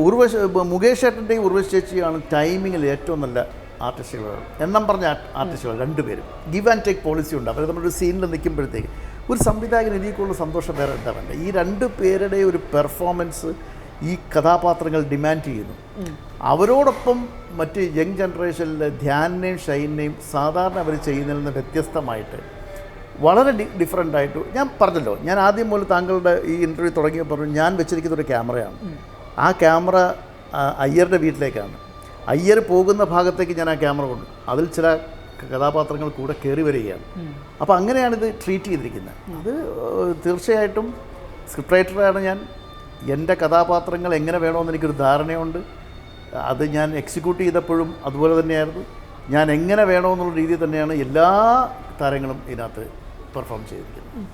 S2: ഉർവശ മുകേഷ് ഏട്ടന്റെയും ഉർവശി ചേച്ചിയാണ് ടൈമിങ്ങിൽ ഏറ്റവും നല്ല ആർട്ടിസ്റ്റുകൾ എണ്ണം പറഞ്ഞ ആർട്ടിസ്റ്റുകൾ രണ്ടുപേരും. ഗിവ് ആൻഡ് ടേക്ക് പോളിസി ഉണ്ട്. അവർ നമ്മളൊരു സീനിൽ നിൽക്കുമ്പോഴത്തേക്ക് ഒരു സംവിധായകൻ എനിക്കുള്ള സന്തോഷം വേറെ എന്താ വേണ്ട ഈ രണ്ട് പേരുടെ ഒരു പെർഫോമൻസ് ഈ കഥാപാത്രങ്ങൾ ഡിമാൻഡ് ചെയ്യുന്നു. അവരോടൊപ്പം മറ്റ് യങ് ജനറേഷനിലെ ധ്യാനിനെയും ഷൈനെയും സാധാരണ അവർ ചെയ്യുന്നതിൽ നിന്ന് വ്യത്യസ്തമായിട്ട് വളരെ ഡി ഡിഫറെന്റ് ആയിട്ട് ഞാൻ പറഞ്ഞല്ലോ. ഞാൻ ആദ്യം മുതൽ താങ്കളുടെ ഈ ഇന്റർവ്യൂ തുടങ്ങിയപ്പോൾ പറഞ്ഞു ഞാൻ വെച്ചിരിക്കുന്ന ഒരു ക്യാമറയാണ് ആ ക്യാമറ അയ്യരുടെ വീട്ടിലേക്കാണ്. അയ്യർ പോകുന്ന ഭാഗത്തേക്ക് ഞാൻ ആ ക്യാമറ കൊണ്ടു അതിൽ ചില കഥാപാത്രങ്ങൾ കൂടെ കയറി വരികയാണ്. അപ്പോൾ അങ്ങനെയാണ് ഇത് ട്രീറ്റ് ചെയ്തിരിക്കുന്നത്. അത് തീർച്ചയായിട്ടും സ്ക്രിപ്റ്റ് റൈറ്ററാണ് ഞാൻ. എന്റെ കഥാപാത്രങ്ങൾ എങ്ങനെ വേണമെന്ന് എനിക്കൊരു ധാരണയുണ്ട്. അത് ഞാൻ എക്സിക്യൂട്ട് ചെയ്തപ്പോഴും അതുപോലെ തന്നെയായിരുന്നു. ഞാൻ എങ്ങനെ വേണമെന്നുള്ള രീതിയിൽ തന്നെയാണ് എല്ലാ താരങ്ങളും ഇതിനകത്ത് പെർഫോം ചെയ്തിരിക്കുന്നത്.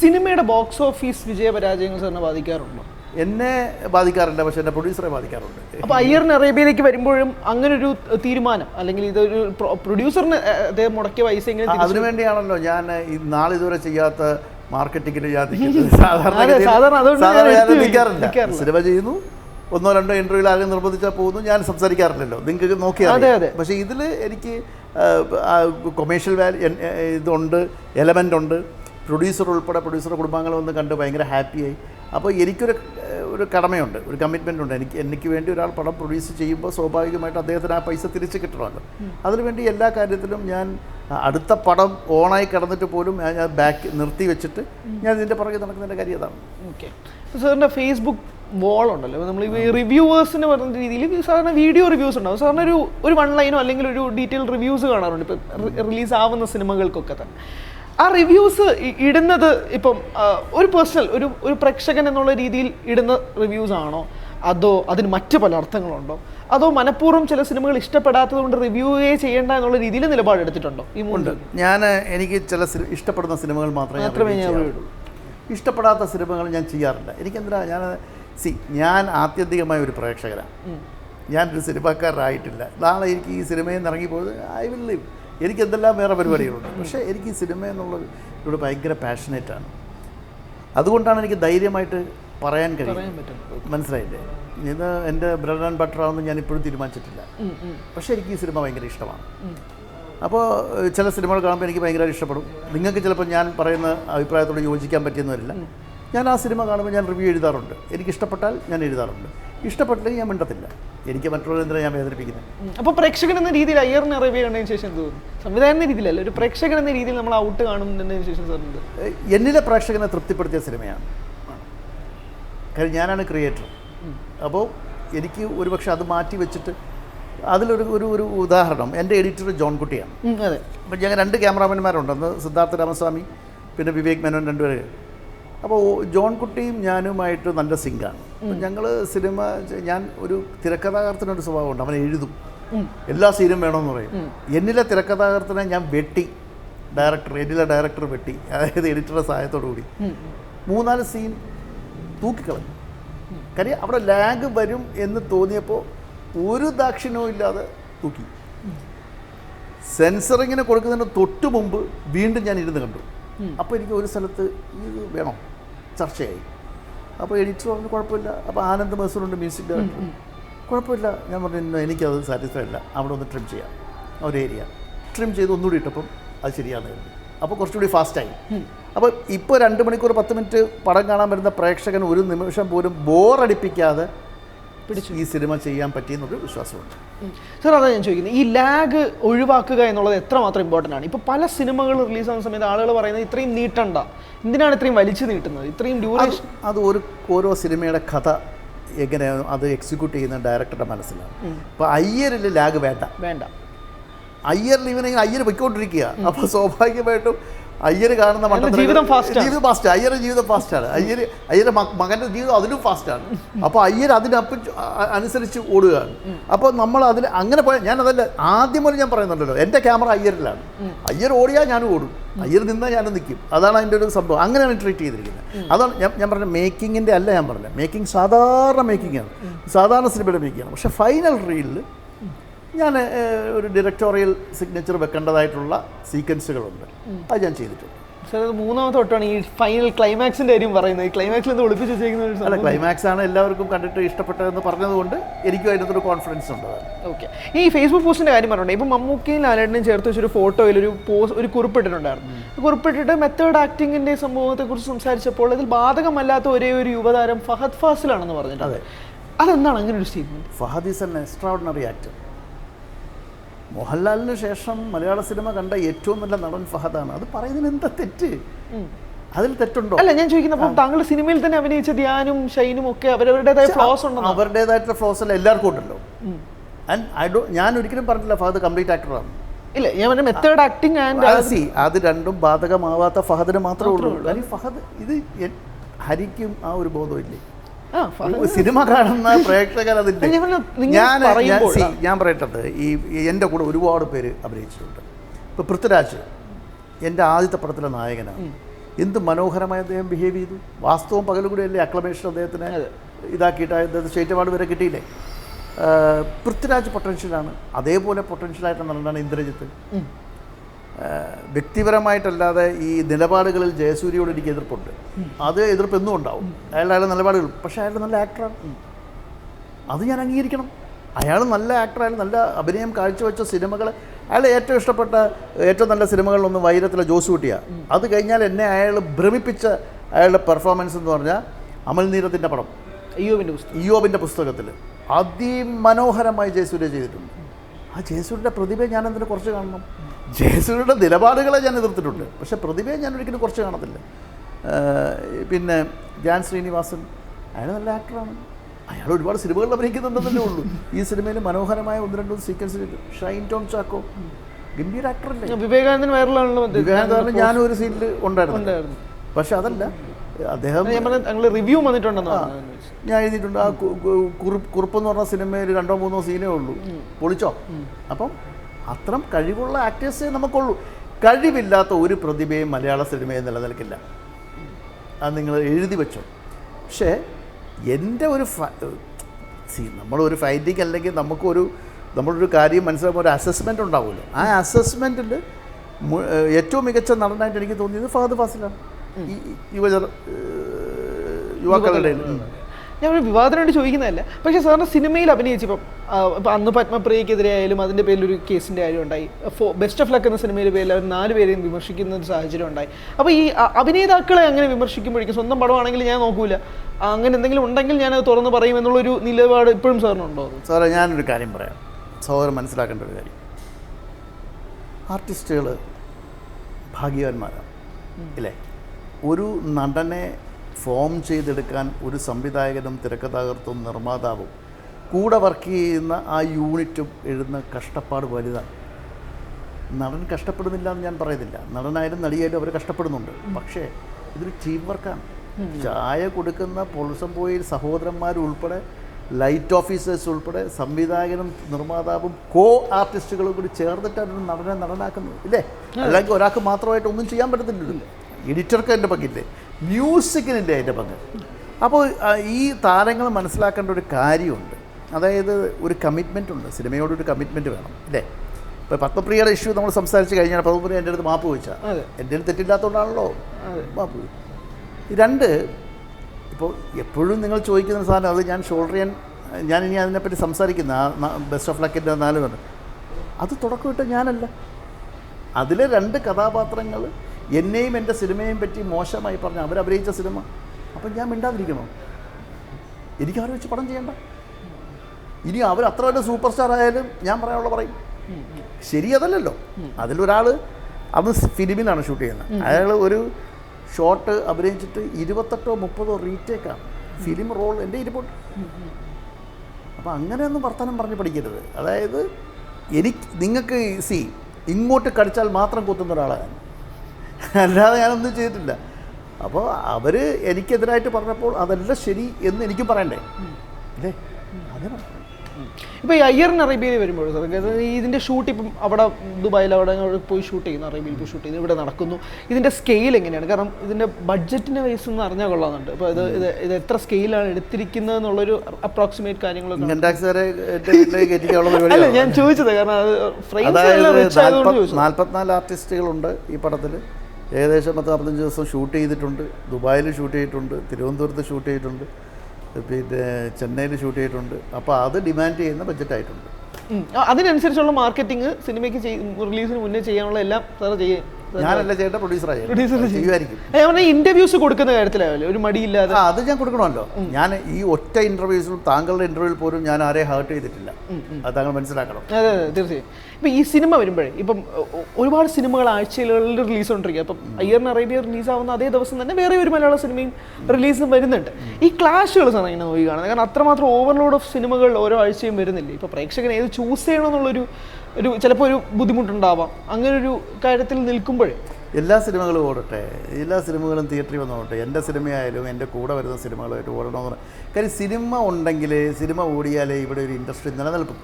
S1: സിനിമയുടെ ബോക്സ് ഓഫീസ് വിജയപരാജയങ്ങൾ സാറിനെ ബാധിക്കാറുണ്ടോ?
S2: എന്നെ ബാധിക്കാറുണ്ട് പക്ഷെ എന്റെ പ്രൊഡ്യൂസറെ ബാധിക്കാറുണ്ട്.
S1: അപ്പൊ അയ്യറിന് അറേബ്യയിലേക്ക് വരുമ്പോഴും അങ്ങനെ ഒരു തീരുമാനം? അല്ലെങ്കിൽ ഇതൊരു പ്രൊഡ്യൂസറിന് അദ്ദേഹം മുടക്കിയ പൈസ എങ്ങനെ
S2: അതിനുവേണ്ടിയാണല്ലോ ഞാൻ ഈ നാളിതുവരെ ചെയ്യാത്ത മാർക്കറ്റിങ്ങിന് ഞാൻ സാധാരണ. സിനിമ ചെയ്യുന്നു ഒന്നോ രണ്ടോ ഇന്റർവ്യൂവിൽ ആരെയും നിർബന്ധിച്ചാൽ പോകുന്നു ഞാൻ സംസാരിക്കാറില്ലല്ലോ. നിങ്ങൾക്ക് നോക്കിയാൽ. പക്ഷേ ഇതിൽ എനിക്ക് കൊമേഴ്ഷ്യൽ വാല്യൂ ഇതുണ്ട് എലമെന്റ് ഉണ്ട്. പ്രൊഡ്യൂസർ ഉൾപ്പെടെ പ്രൊഡ്യൂസറുടെ കുടുംബാംഗങ്ങൾ വന്ന് കണ്ട് ഭയങ്കര ഹാപ്പിയായി അപ്പോൾ എനിക്കൊരു ഒരു കടമയുണ്ട് ഒരു കമ്മിറ്റ്മെന്റ് ഉണ്ട്. എനിക്ക് എനിക്ക് വേണ്ടി ഒരാൾ പടം പ്രൊഡ്യൂസ് ചെയ്യുമ്പോൾ സ്വാഭാവികമായിട്ട് അദ്ദേഹത്തിന് ആ പൈസ തിരിച്ച് കിട്ടണമല്ലോ. അതിനുവേണ്ടി എല്ലാ കാര്യത്തിലും ഞാൻ അടുത്ത പടം ഓണായി കിടന്നിട്ട് പോലും ഞാൻ ഞാൻ ബാക്ക് നിർത്തി വെച്ചിട്ട് ഞാൻ ഇതിന്റെ പുറകെ നടക്കുന്നതിന്റെ കാര്യം അതാണ്.
S1: ഓക്കെ സാറിന്റെ ഫേസ്ബുക്ക് വോൾ ഉണ്ടല്ലോ. നമ്മൾ ഈ റിവ്യൂവേഴ്സിന് പറഞ്ഞ രീതിയിൽ സാറിന് വീഡിയോ റിവ്യൂസ് ഉണ്ടാവും. സാറിന് ഒരു ഒരു വൺ ലൈനോ അല്ലെങ്കിൽ ഒരു ഡീറ്റെയിൽ റിവ്യൂസ് കാണാറുണ്ട്. ഇപ്പം റിലീസ് ആവുന്ന സിനിമകൾക്കൊക്കെ തന്നെ. ആ റിവ്യൂസ് ഇടുന്നത് ഇപ്പം ഒരു പേഴ്സണൽ ഒരു ഒരു പ്രേക്ഷകൻ എന്നുള്ള രീതിയിൽ ഇടുന്ന റിവ്യൂസ് ആണോ? അതോ അതിന് മറ്റ് പല അർത്ഥങ്ങളുണ്ടോ? അതോ മനഃപൂർവം ചില സിനിമകൾ ഇഷ്ടപ്പെടാത്തത് കൊണ്ട് റിവ്യൂവേ ചെയ്യേണ്ട എന്നുള്ള രീതിയിൽ നിലപാടെടുത്തിട്ടുണ്ടോ ഈ
S2: ഉണ്ട്. ഞാൻ എനിക്ക് ചില ഇഷ്ടപ്പെടുന്ന സിനിമകൾ മാത്രമേ ഞാൻ
S1: മാത്രമേ ഞാൻ
S2: ഇഷ്ടപ്പെടാത്ത സിനിമകൾ ഞാൻ ചെയ്യാറില്ല. എനിക്കെന്തിനാ ഞാൻ സി ഞാൻ ആത്യന്തികമായ ഒരു പ്രേക്ഷകരാണ് ഞാനൊരു സിനിമക്കാരനായിട്ടില്ല നാളെ എനിക്ക് ഈ സിനിമയിൽ നിന്ന് ഇറങ്ങിപ്പോയത് ഐ വിൽ ലിവ്. എനിക്ക് എന്തെല്ലാം വേറെ പരിപാടികളുണ്ട്. പക്ഷേ എനിക്ക് ഈ സിനിമ എന്നുള്ളത് ഇവിടെ ഭയങ്കര പാഷനേറ്റാണ് അതുകൊണ്ടാണ് എനിക്ക് ധൈര്യമായിട്ട് പറയാൻ കഴിയും മനസ്സിലായില്ലേ? ഇത് എന്റെ ബ്രെഡ് ആൻഡ് ബട്ടർ ആണെന്ന് ഞാൻ ഇപ്പോഴും തീരുമാനിച്ചിട്ടില്ല. പക്ഷേ എനിക്ക് ഈ സിനിമ ഭയങ്കര ഇഷ്ടമാണ്. അപ്പോൾ ചില സിനിമകൾ കാണുമ്പോൾ എനിക്ക് ഭയങ്കര ഇഷ്ടപ്പെടും. നിങ്ങൾക്ക് ചിലപ്പോൾ ഞാൻ പറയുന്ന അഭിപ്രായത്തോട് യോജിക്കാൻ പറ്റിയെന്ന് വരില്ല ഞാൻ ആ സിനിമ കാണുമ്പോൾ ഞാൻ റിവ്യൂ എഴുതാറുണ്ട്. എനിക്ക് ഇഷ്ടപ്പെട്ടാൽ ഞാൻ എഴുതാറുണ്ട്. ഇഷ്ടപ്പെട്ടില്ലെങ്കിൽ ഞാൻ മിണ്ടത്തില്ല. എനിക്ക് മറ്റുള്ളവരെ എന്തിനാണ് ഞാൻ വേദനിപ്പിക്കുന്നത്
S1: അപ്പോൾ അപ്പൊ പ്രേക്ഷകൻ എന്ന രീതിയിൽ അയ്യറിന് അറേബ്യ കണ്ടതിന് ശേഷം എന്ത് തോന്നുന്നു? സംവിധായകൻ എന്ന രീതിയിലല്ല ഒരു പ്രേക്ഷകൻ എന്ന രീതിയിൽ നമ്മൾ ഔട്ട് കാണുന്നതിന് ശേഷം
S2: സാറിന് എന്നിലെ പ്രേക്ഷകനെ തൃപ്തിപ്പെടുത്തിയ സിനിമയാണ്. കാര്യം ഞാനാണ് ക്രിയേറ്റർ അപ്പോൾ എനിക്ക് ഒരുപക്ഷെ അത് മാറ്റി വെച്ചിട്ട് അതിലൊരു ഒരു ഒരു ഉദാഹരണം എന്റെ എഡിറ്റർ ജോൺ കുട്ടിയാണ്.
S1: അതെ.
S2: അപ്പം ഞങ്ങൾ രണ്ട് ക്യാമറാമാൻമാരുണ്ട് അന്ന് സിദ്ധാർത്ഥ രാമസ്വാമി പിന്നെ വിവേക് മേനോൻ രണ്ടുപേര്. അപ്പോൾ ജോൺ കുട്ടിയും ഞാനുമായിട്ട് നല്ല സിങ്കാണ്. അപ്പം ഞങ്ങൾ സിനിമ ഞാൻ ഒരു തിരക്കഥാകൃത്തിനൊരു സ്വഭാവമുണ്ട്. അവൻ എഴുതും. എല്ലാ സീനും വേണമെന്ന് പറയും. എന്നിലെ തിരക്കഥാകൃത്തിനെ ഞാൻ വെട്ടി. ഡയറക്ടർ എന്നിലെ ഡയറക്ടർ വെട്ടി. അതായത് എഡിറ്ററുടെ സഹായത്തോടു കൂടി. മൂന്നാൽ സീൻ തൂക്കിക്കളഞ്ഞു കാര്യം അവിടെ ലാഗ് വരും എന്ന് തോന്നിയപ്പോൾ ഒരു ദാക്ഷിണ്യവും ഇല്ലാതെ തൂക്കി. സെൻസറിങ്ങിന് കൊടുക്കുന്നതിന് തൊട്ട് മുമ്പ് വീണ്ടും ഞാൻ ഇരുന്ന് കണ്ടു. അപ്പോൾ എനിക്ക് ഒരു സ്ഥലത്ത് ഇത് വേണം. ചർച്ചയായി. അപ്പോൾ എഡിറ്റർ പറഞ്ഞു കുഴപ്പമില്ല. അപ്പോൾ ആനന്ദ് മസൂറുണ്ട് മ്യൂസിക് ഡയറക്ടർ കുഴപ്പമില്ല. ഞാൻ പറഞ്ഞു "ഇന്ന് എനിക്കത് സാറ്റിസ്ഫൈ അല്ല. അവിടെ ഒന്ന് ട്രിം ചെയ്യാം. ഒരു ഏരിയ ട്രിം ചെയ്ത് ഒന്നുകൂടി ഇട്ടപ്പം അത് ശരിയാണ് കരുതി. അപ്പോൾ കുറച്ചുകൂടി ഫാസ്റ്റായി അപ്പോൾ ഇപ്പോൾ രണ്ട് മണിക്കൂർ പത്ത് മിനിറ്റ് പടം കാണാൻ വരുന്ന പ്രേക്ഷകൻ ഒരു നിമിഷം പോലും ബോറടിപ്പിക്കാതെ
S1: പിടിച്ചു.
S2: ഈ സിനിമ ചെയ്യാൻ പറ്റിയെന്നൊരു വിശ്വാസമുണ്ട്.
S1: സർ അതാണ് ഞാൻ ചോദിക്കുന്നത്. ഈ ലാഗ് ഒഴിവാക്കുക എന്നുള്ളത് എത്രമാത്രം ഇമ്പോർട്ടന്റ് ആണ്? ഇപ്പോൾ പല സിനിമകൾ റിലീസ് ആകുന്ന സമയത്ത് ആളുകൾ പറയുന്നത് ഇത്രയും നീട്ടണ്ട. എന്തിനാണ് ഇത്രയും വലിച്ചു നീട്ടുന്നത്? ഇത്രയും ഡ്യൂറേഷൻ
S2: അത് ഒരു ഓരോ സിനിമയുടെ കഥ എങ്ങനെയാണ് അത് എക്സിക്യൂട്ട് ചെയ്യുന്ന ഡയറക്ടറുടെ മനസ്സിലാണ്. അപ്പോൾ അയ്യരിൽ ലാഗ് വേണ്ട.
S1: വേണ്ട.
S2: അയ്യറിൽ ഇവനെങ്കിൽ അയ്യർ പൊയ്ക്കൊണ്ടിരിക്കുക? അപ്പോൾ സ്വാഭാവികമായിട്ടും അയ്യർ കാണുന്ന മണ്ഡലത്തിൽ
S1: ജീവിതം
S2: ഫാസ്റ്റ് അയ്യർ ജീവിതം ഫാസ്റ്റാണ് അയ്യർ അയ്യരുടെ മകന്റെ ജീവിതം അതിലും ഫാസ്റ്റാണ് അപ്പോൾ അയ്യർ അതിനപ്പം അനുസരിച്ച് ഓടുകയാണ്. അപ്പോൾ നമ്മൾ അതിൽ അങ്ങനെ പോയാൽ ഞാൻ അതല്ല ആദ്യം മുതൽ ഞാൻ പറയുന്നുണ്ടല്ലോ എന്റെ ക്യാമറ അയ്യറിലാണ് അയ്യർ ഓടിയാൽ ഞാൻ ഓടും. അയ്യർ നിന്നാൽ ഞാനും നിൽക്കും. അതാണ് അതിന്റെ ഒരു സംഭവം. അങ്ങനെയാണ് ട്രീറ്റ് ചെയ്തിരിക്കുന്നത്. അതാണ് ഞാൻ ഞാൻ പറഞ്ഞ മേക്കിങ്ങിന്റെ അല്ല ഞാൻ പറഞ്ഞത്. മേക്കിംഗ് സാധാരണ മേക്കിംഗ് ആണ്. സാധാരണ സിനിമയുടെ മേക്കിംഗ് ആണ്. പക്ഷേ ഫൈനൽ റീലിൽ ഞാൻ ഒരു ഡയറക്ടോറിയൽ സിഗ്നേച്ചർ വെക്കേണ്ടതായിട്ടുള്ള സീക്വൻസുകളുണ്ട് അത് ഞാൻ ചെയ്തിട്ടുണ്ട്.
S1: സാർ അത് മൂന്നാമത്തെ തൊട്ടാണ് ഈ ഫൈനൽ ക്ലൈമാക്സിന്റെ കാര്യം പറയുന്നത്. ഈ ക്ലൈമാക്സിൽ നിന്ന് ഒളിപ്പിച്ച് വെച്ചേക്കുന്ന
S2: അല്ല ക്ലൈമാക്സ് ആണ് എല്ലാവർക്കും കണ്ടിട്ട് ഇഷ്ടപ്പെട്ടതെന്ന് പറഞ്ഞതുകൊണ്ട് എനിക്കും അതിനകത്തൊരു കോൺഫിഡൻസ് ഉണ്ട് അതിൽ.
S1: ഓക്കെ. ഈ ഫേസ്ബുക്ക് പോസ്റ്റിന്റെ കാര്യം പറഞ്ഞിട്ടുണ്ട് ഇപ്പം മമ്മൂക്കയും ലാലേട്ടനും ചേർത്ത് വെച്ചൊരു ഫോട്ടോയിൽ ഒരു പോസ്റ്റ് ഒരു കുറിപ്പിട്ടിട്ടുണ്ടായിരുന്നു. കുറിപ്പിട്ടിട്ട് മെത്തേഡ് ആക്ടിങ്ങിന്റെ സംഭവത്തെ കുറിച്ച് സംസാരിച്ചപ്പോൾ ഇതിൽ ബാധകമല്ലാത്ത ഒരേ ഒരു യുവതാരം ഫഹദ് ഫാസിലാണെന്ന് പറഞ്ഞിട്ടുണ്ട്.
S2: അതെ.
S1: അതെന്താണ് അങ്ങനെ ഒരു statement
S2: Fahadh is an extraordinary actor മോഹൻലാലിന് ശേഷം മലയാള സിനിമ കണ്ട ഏറ്റവും നല്ല നടൻ ഫഹദാണ്. അത് പറയുന്നതിന് എന്താ തെറ്റ്? അതിൽ തെറ്റുണ്ടോ?
S1: അല്ല ഞാൻ ചോദിക്കുന്നത് അപ്പം താങ്കളുടെ സിനിമയിൽ തന്നെ അഭിനയിച്ച ധ്യാനും ഷൈനും ഒക്കെ അവരവരുടേതായ ഫ്ലോസ് ഉണ്ടോ
S2: അവരുടേതായിട്ടുള്ള ഫ്ലോസ് അല്ല എല്ലാവർക്കും ഉണ്ടല്ലോ. ആൻഡ് ഐ ഡോ ഞാൻ ഒരിക്കലും പറഞ്ഞില്ല ഫഹദ് കംപ്ലീറ്റ് ആക്ടറാണ്
S1: ഇല്ല ഞാൻ പറഞ്ഞ മെത്തേഡ് ആക്ടിങ് ആൻഡ്
S2: സി അത് രണ്ടും ബാധകമാവാത്ത ഫഹദിന് മാത്രമേ ഉള്ളൂ. ഫഹദ് ഇത് ഹരിക്കും ആ ഒരു ബോധമില്ലേ സിനിമ കാണുന്ന പ്രേക്ഷകർ അതിന്റെ
S1: ഞാൻ
S2: ഞാൻ പറയട്ടത് ഈ എന്റെ കൂടെ ഒരുപാട് പേര് അഭിനയിച്ചിട്ടുണ്ട്. ഇപ്പോൾ പൃഥ്വിരാജ് എന്റെ ആദ്യത്തെ പടത്തിലെ നായകനാണ്. എന്ത് മനോഹരമായി അദ്ദേഹം ബിഹേവ് ചെയ്തു. വാസ്തവം പകലുകൂടി അല്ലേ അക്ലമേഷൻ അദ്ദേഹത്തിന്. ഇതാക്കിയിട്ട് അദ്ദേഹത്തിന് സ്റ്റേറ്റ് അവാർഡ് വരെ കിട്ടിയില്ലേ? പൃഥ്വിരാജ് പൊട്ടൻഷ്യലാണ് അതേപോലെ പൊട്ടൻഷ്യലായിട്ട് നടന്നാണ് ഇന്ദ്രജിത്ത്. വ്യക്തിപരമായിട്ടല്ലാതെ ഈ നിലപാടുകളിൽ ജയസൂര്യയോട് എനിക്ക് എതിർപ്പുണ്ട്. അത് എതിർപ്പ് എന്നും ഉണ്ടാവും. അയാളുടെ അയാളുടെ നിലപാടുകൾ പക്ഷേ അയാൾ നല്ല ആക്ടറാണ് അത് ഞാൻ അംഗീകരിക്കണം. അയാൾ നല്ല ആക്ടർ അയാൾ നല്ല അഭിനയം കാഴ്ചവെച്ച സിനിമകൾ അയാൾ ഏറ്റവും ഇഷ്ടപ്പെട്ട ഏറ്റവും നല്ല സിനിമകളിലൊന്ന് വൈരത്തിലെ ജോസ് കുട്ടിയാണ് അത് കഴിഞ്ഞാൽ എന്നെ അയാൾ ഭ്രമിപ്പിച്ച അയാളുടെ പെർഫോമൻസ് എന്ന് പറഞ്ഞാൽ അമൽനീരത്തിന്റെ പടം.
S1: അയ്യോബിന്റെ പുസ്തകം.
S2: ഇയോബിന്റെ പുസ്തകത്തിൽ അതിമനോഹരമായി ജയസൂര്യ ചെയ്തിട്ടുണ്ട്. ആ ജയസൂര്യന്റെ പ്രതിഭ ഞാൻ എന്തിനു കുറച്ച് കാണണം? ജയസൂര്യയുടെ നിലപാടുകളെ ഞാൻ എതിർത്തിട്ടുണ്ട്. പക്ഷേ പ്രതിഭയെ ഞാൻ ഒരിക്കലും കുറച്ച് കാണത്തില്ല. പിന്നെ ജാൻ ശ്രീനിവാസൻ അയാൾ നല്ല ആക്ടറാണ് അയാൾ ഒരുപാട് സിനിമകളിൽ അഭിനയിക്കുന്നുണ്ടെന്നല്ലേ ഉള്ളൂ. ഈ സിനിമയിൽ മനോഹരമായ ഒന്ന് രണ്ടും സീക്വൻസ് ഷൈൻ ടോം ചാക്കോ. ഗംഭീര ആക്ടറല്ലേ
S1: വിവേകാനന്ദൻ വൈറലാണല്ലോ
S2: വിവേകാനന്ദ ഞാനും ഒരു സീനിൽ ഉണ്ടായിരുന്നു. പക്ഷെ അതല്ല അദ്ദേഹം
S1: ഞാൻ റിവ്യൂ വന്നിട്ടുണ്ടെന്ന്
S2: ഞാൻ എഴുതിയിട്ടുണ്ട്. ആ കുറുപ്പ് എന്ന് കുറിപ്പ് പറഞ്ഞ സിനിമയിൽ രണ്ടോ മൂന്നോ സീനേ ഉള്ളൂ. പൊളിച്ചോ? അപ്പം അത്രം കഴിവുള്ള ആക്ടേഴ്സേ നമുക്കുള്ളൂ. കഴിവില്ലാത്ത ഒരു പ്രതിഭയും മലയാള സിനിമയിൽ നിലനിൽക്കില്ല. അത് നിങ്ങൾ എഴുതി വെച്ചോ. പക്ഷേ എന്റെ ഒരു സി നമ്മളൊരു ഫൈറ്റിംഗ് അല്ലെങ്കിൽ നമുക്കൊരു നമ്മളൊരു കാര്യം മനസ്സിലാക്കുമ്പോൾ ഒരു അസസ്മെന്റ് ഉണ്ടാവുമല്ലോ. ആ അസസ്മെന്റിൽ ഏറ്റവും മികച്ച നടനായിട്ട് എനിക്ക് തോന്നിയത് ഫഹദ് ഫാസിലാണ്. ഈ യുവജന യുവാക്കളുടെ.
S1: ഞാൻ ഒരു വിവാദത്തിന് വേണ്ടി ചോദിക്കുന്നതല്ല. പക്ഷേ സാറിന് സിനിമയിൽ അഭിനയിച്ചപ്പം ഇപ്പം അന്ന് പത്മപ്രിയക്കെതിരെ ആയാലും അതിന്റെ പേരിൽ ഒരു കേസിന്റെ കാര്യം ഉണ്ടായി. ബെസ്റ്റ് ഓഫ് ലക്ക് എന്ന സിനിമയിലെ പേരിൽ അവർ നാല് പേരെയും വിമർശിക്കുന്ന ഒരു സാഹചര്യം ഉണ്ടായി. അപ്പോൾ ഈ അഭിനേതാക്കളെ അങ്ങനെ വിമർശിക്കുമ്പോഴേക്കും സ്വന്തം പടമാണെങ്കിൽ ഞാൻ നോക്കൂല. അങ്ങനെ എന്തെങ്കിലും ഉണ്ടെങ്കിൽ ഞാൻ അത് തുറന്ന് പറയും എന്നുള്ളൊരു നിലപാട് ഇപ്പോഴും സാറിനുണ്ടോ?
S2: സാറേ ഞാനൊരു കാര്യം പറയാം. സഹോദരൻ മനസ്സിലാക്കേണ്ട ഒരു കാര്യം. ആർട്ടിസ്റ്റുകൾ ഭാഗ്യവാന്മാരാണ് അല്ലേ ഒരു നടനെ ഫോം ചെയ്തെടുക്കാൻ ഒരു സംവിധായകനും തിരക്കഥാകൃത്തും നിർമ്മാതാവും. കൂടെ വർക്ക് ചെയ്യുന്ന ആ യൂണിറ്റും എഴുതുന്ന കഷ്ടപ്പാട് വലുതാണ്. നടൻ കഷ്ടപ്പെടുന്നില്ല എന്ന് ഞാൻ പറയുന്നില്ല. നടനായാലും നടിയായാലും അവർ കഷ്ടപ്പെടുന്നുണ്ട്. പക്ഷേ ഇതൊരു ടീം വർക്കാണ്. ചായ കൊടുക്കുന്ന പൊളിസം പോയി സഹോദരന്മാരുൾപ്പെടെ ലൈറ്റ് ഓഫീസേഴ്സ് ഉൾപ്പെടെ സംവിധായകനും നിർമ്മാതാവും കോ ആർട്ടിസ്റ്റുകളും കൂടി ചേർന്നിട്ടാണ് ഒരു നടനെ നടനാക്കുന്നത്. ഇല്ലേ? അല്ലെങ്കിൽ ഒരാൾക്ക് മാത്രമായിട്ട് ഒന്നും ചെയ്യാൻ പറ്റത്തില്ലല്ലോ. എഡിറ്റർക്ക് എന്റെ പങ്കില്ലേ? മ്യൂസിക്കിനില്ലേ എന്റെ പങ്ക്. അപ്പോൾ ഈ താരങ്ങൾ മനസ്സിലാക്കേണ്ട ഒരു കാര്യമുണ്ട്. അതായത് ഒരു കമ്മിറ്റ്മെന്റ് ഉണ്ട് സിനിമയോടൊരു കമ്മിറ്റ്മെന്റ് വേണം അല്ലേ? ഇപ്പോൾ പത്മപ്രിയയുടെ ഇഷ്യൂ നമ്മൾ സംസാരിച്ച് കഴിഞ്ഞാൽ പത്മപ്രിയ എന്റെ അടുത്ത് മാപ്പ് ചോദിച്ചാൽ. എന്റെ അടുത്ത് തെറ്റില്ലാത്തതുകൊണ്ടാണല്ലോ മാപ്പ് രണ്ട് ഇപ്പോൾ എപ്പോഴും നിങ്ങൾ ചോദിക്കുന്ന സാധനം അത് ഞാൻ ഷോൾഡർ ചെയ്യാൻ ഞാൻ ഇനി അതിനെപ്പറ്റി സംസാരിക്കുന്ന ബെസ്റ്റ് ഓഫ് ലക്കിന്റെ നാല് പറഞ്ഞു അത് തുടക്കമിട്ട ഞാനല്ല. അതിലെ രണ്ട് കഥാപാത്രങ്ങൾ എന്നെയും എന്റെ സിനിമയെയും പറ്റി മോശമായി പറഞ്ഞു അവരഭിനയിച്ച സിനിമ. അപ്പം ഞാൻ മിണ്ടാതിരിക്കണോ? എനിക്ക് അവരെ വെച്ച് പടം ചെയ്യണ്ട. ഇനി അവർ അത്ര വലിയ സൂപ്പർ സ്റ്റാർ ആയാലും ഞാൻ പറയാനുള്ള പറയും. ശരി അതല്ലല്ലോ. അതിലൊരാൾ അന്ന് ഫിലിമിലാണ് ഷൂട്ട് ചെയ്യുന്നത്. അയാൾ ഒരു ഷോട്ട് അഭിനയിച്ചിട്ട് ഇരുപത്തെട്ടോ മുപ്പതോ റീറ്റേക്കാണ് ഫിലിം റോൾ എന്റെ ഇരിപ്പുണ്ട്. അപ്പോൾ അങ്ങനെയൊന്നും വർത്തമാനം പറഞ്ഞ് പഠിക്കരുത്. അതായത് എനിക്ക് നിങ്ങൾക്ക് സി ഇങ്ങോട്ട് കടിച്ചാൽ മാത്രം കൊത്തുന്ന ഒരാളാണ്. അല്ലാതെ ഞാനൊന്നും ചെയ്തിട്ടില്ല. അപ്പോൾ അവർ എനിക്കെതിരായിട്ട് പറഞ്ഞപ്പോൾ അതല്ല ശരി എന്ന് എനിക്കും പറയണ്ടേ? അല്ലേ അതേ പറഞ്ഞു
S1: ഇപ്പൊ ഈ അയ്യറിന് അറേബ്യയിൽ വരുമ്പോൾ ഇതിന്റെ ഇതിന്റെ ഷൂട്ട് ഇപ്പം അവിടെ ദുബായിൽ അവിടെ പോയി ഷൂട്ട് ചെയ്യുന്നു അറേബ്യയിൽ പോയി ഷൂട്ട് ചെയ്യുന്നു ഇവിടെ നടക്കുന്നു. ഇതിന്റെ സ്കെയിൽ എങ്ങനെയാണ്? കാരണം ഇതിന്റെ ബഡ്ജറ്റിന്റെ വയസ്സ് എന്ന് അറിഞ്ഞാൽ കൊള്ളാമെന്നുണ്ട്. അപ്പോൾ ഇത് ഇത് ഇത് എത്ര സ്കെയിലാണ് എടുത്തിരിക്കുന്നത് എന്നുള്ളൊരു അപ്രോക്സിമേറ്റ് കാര്യങ്ങളൊക്കെ അല്ല ഞാൻ ചോദിച്ചത് കാരണം
S2: നാൽപ്പത്തിനാല് ആർട്ടിസ്റ്റുകളുണ്ട് ഈ പടത്തിൽ ഏകദേശം പത്ത് നാൽപ്പത്തഞ്ച് ദിവസം ഷൂട്ട് ചെയ്തിട്ടുണ്ട്. ദുബായിൽ ഷൂട്ട് ചെയ്തിട്ടുണ്ട്. തിരുവനന്തപുരത്ത് ഷൂട്ട് ചെയ്തിട്ടുണ്ട്. പിന്നെ ചെന്നൈയിൽ ഷൂട്ട് ചെയ്തിട്ടുണ്ട്. അപ്പോൾ അത് ഡിമാൻഡ് ചെയ്യുന്ന ബഡ്ജറ്റായിട്ടുണ്ട്.
S1: അതിനനുസരിച്ചുള്ള മാർക്കറ്റിംഗ് സിനിമയ്ക്ക് റിലീസിന് മുന്നേ ചെയ്യാനുള്ള എല്ലാം സാർ ചെയ്യും
S2: ഞാനല്ല ചേട്ടൻ. പ്രൊഡ്യൂസറായി
S1: ഞാൻ ഇന്റർവ്യൂസ് കൊടുക്കുന്ന കാര്യത്തിലാവില്ലേ ഒരു മടിയില്ലാതെ.
S2: അത് ഞാൻ കൊടുക്കണമല്ലോ. ഞാൻ ഈ ഒറ്റ ഇന്റർവ്യൂസിലും താങ്കളുടെ ഇന്റർവ്യൂവിൽ പോലും ഞാൻ ആരെ ഹേർട്ട് ചെയ്തിട്ടില്ല. അത് താങ്കൾ മനസ്സിലാക്കണം.
S1: അതെ അതെ തീർച്ചയായും. ഇപ്പം ഈ സിനിമ വരുമ്പോഴേ ഇപ്പം ഒരുപാട് സിനിമകൾ ആഴ്ചകളിൽ റിലീസ് കൊണ്ടിരിക്കുക അപ്പം അയ്യറിന് അറേബ്യ റിലീസ് ആവുന്ന അതേ ദിവസം തന്നെ വേറെ ഒരു മലയാള സിനിമയും റിലീസും വരുന്നുണ്ട്. ഈ ക്ലാഷുകൾ സാധനം നോക്കി കാണുന്നത്. കാരണം അത്രമാത്രം ഓവർലോഡ് ഓഫ് സിനിമകൾ ഓരോ ആഴ്ചയും വരുന്നില്ലേ? ഇപ്പോൾ പ്രേക്ഷകൻ ഏത് ചൂസ് ചെയ്യണമെന്നുള്ളൊരു ഒരു ചിലപ്പോൾ ഒരു ബുദ്ധിമുട്ടുണ്ടാവാം. അങ്ങനെ ഒരു കാര്യത്തിൽ നിൽക്കുമ്പോഴേ.
S2: എല്ലാ സിനിമകളും ഓടട്ടെ. എല്ലാ സിനിമകളും തിയേറ്ററിൽ വന്ന് ഓടട്ടെ. എന്റെ സിനിമയായാലും എന്റെ കൂടെ വരുന്ന സിനിമകളായിട്ട് ഓടണമെന്ന് പറഞ്ഞു കാര്യം സിനിമ ഉണ്ടെങ്കിൽ സിനിമ ഓടിയാലേ ഇവിടെ ഒരു ഇൻഡസ്ട്രി നിലനിൽക്കും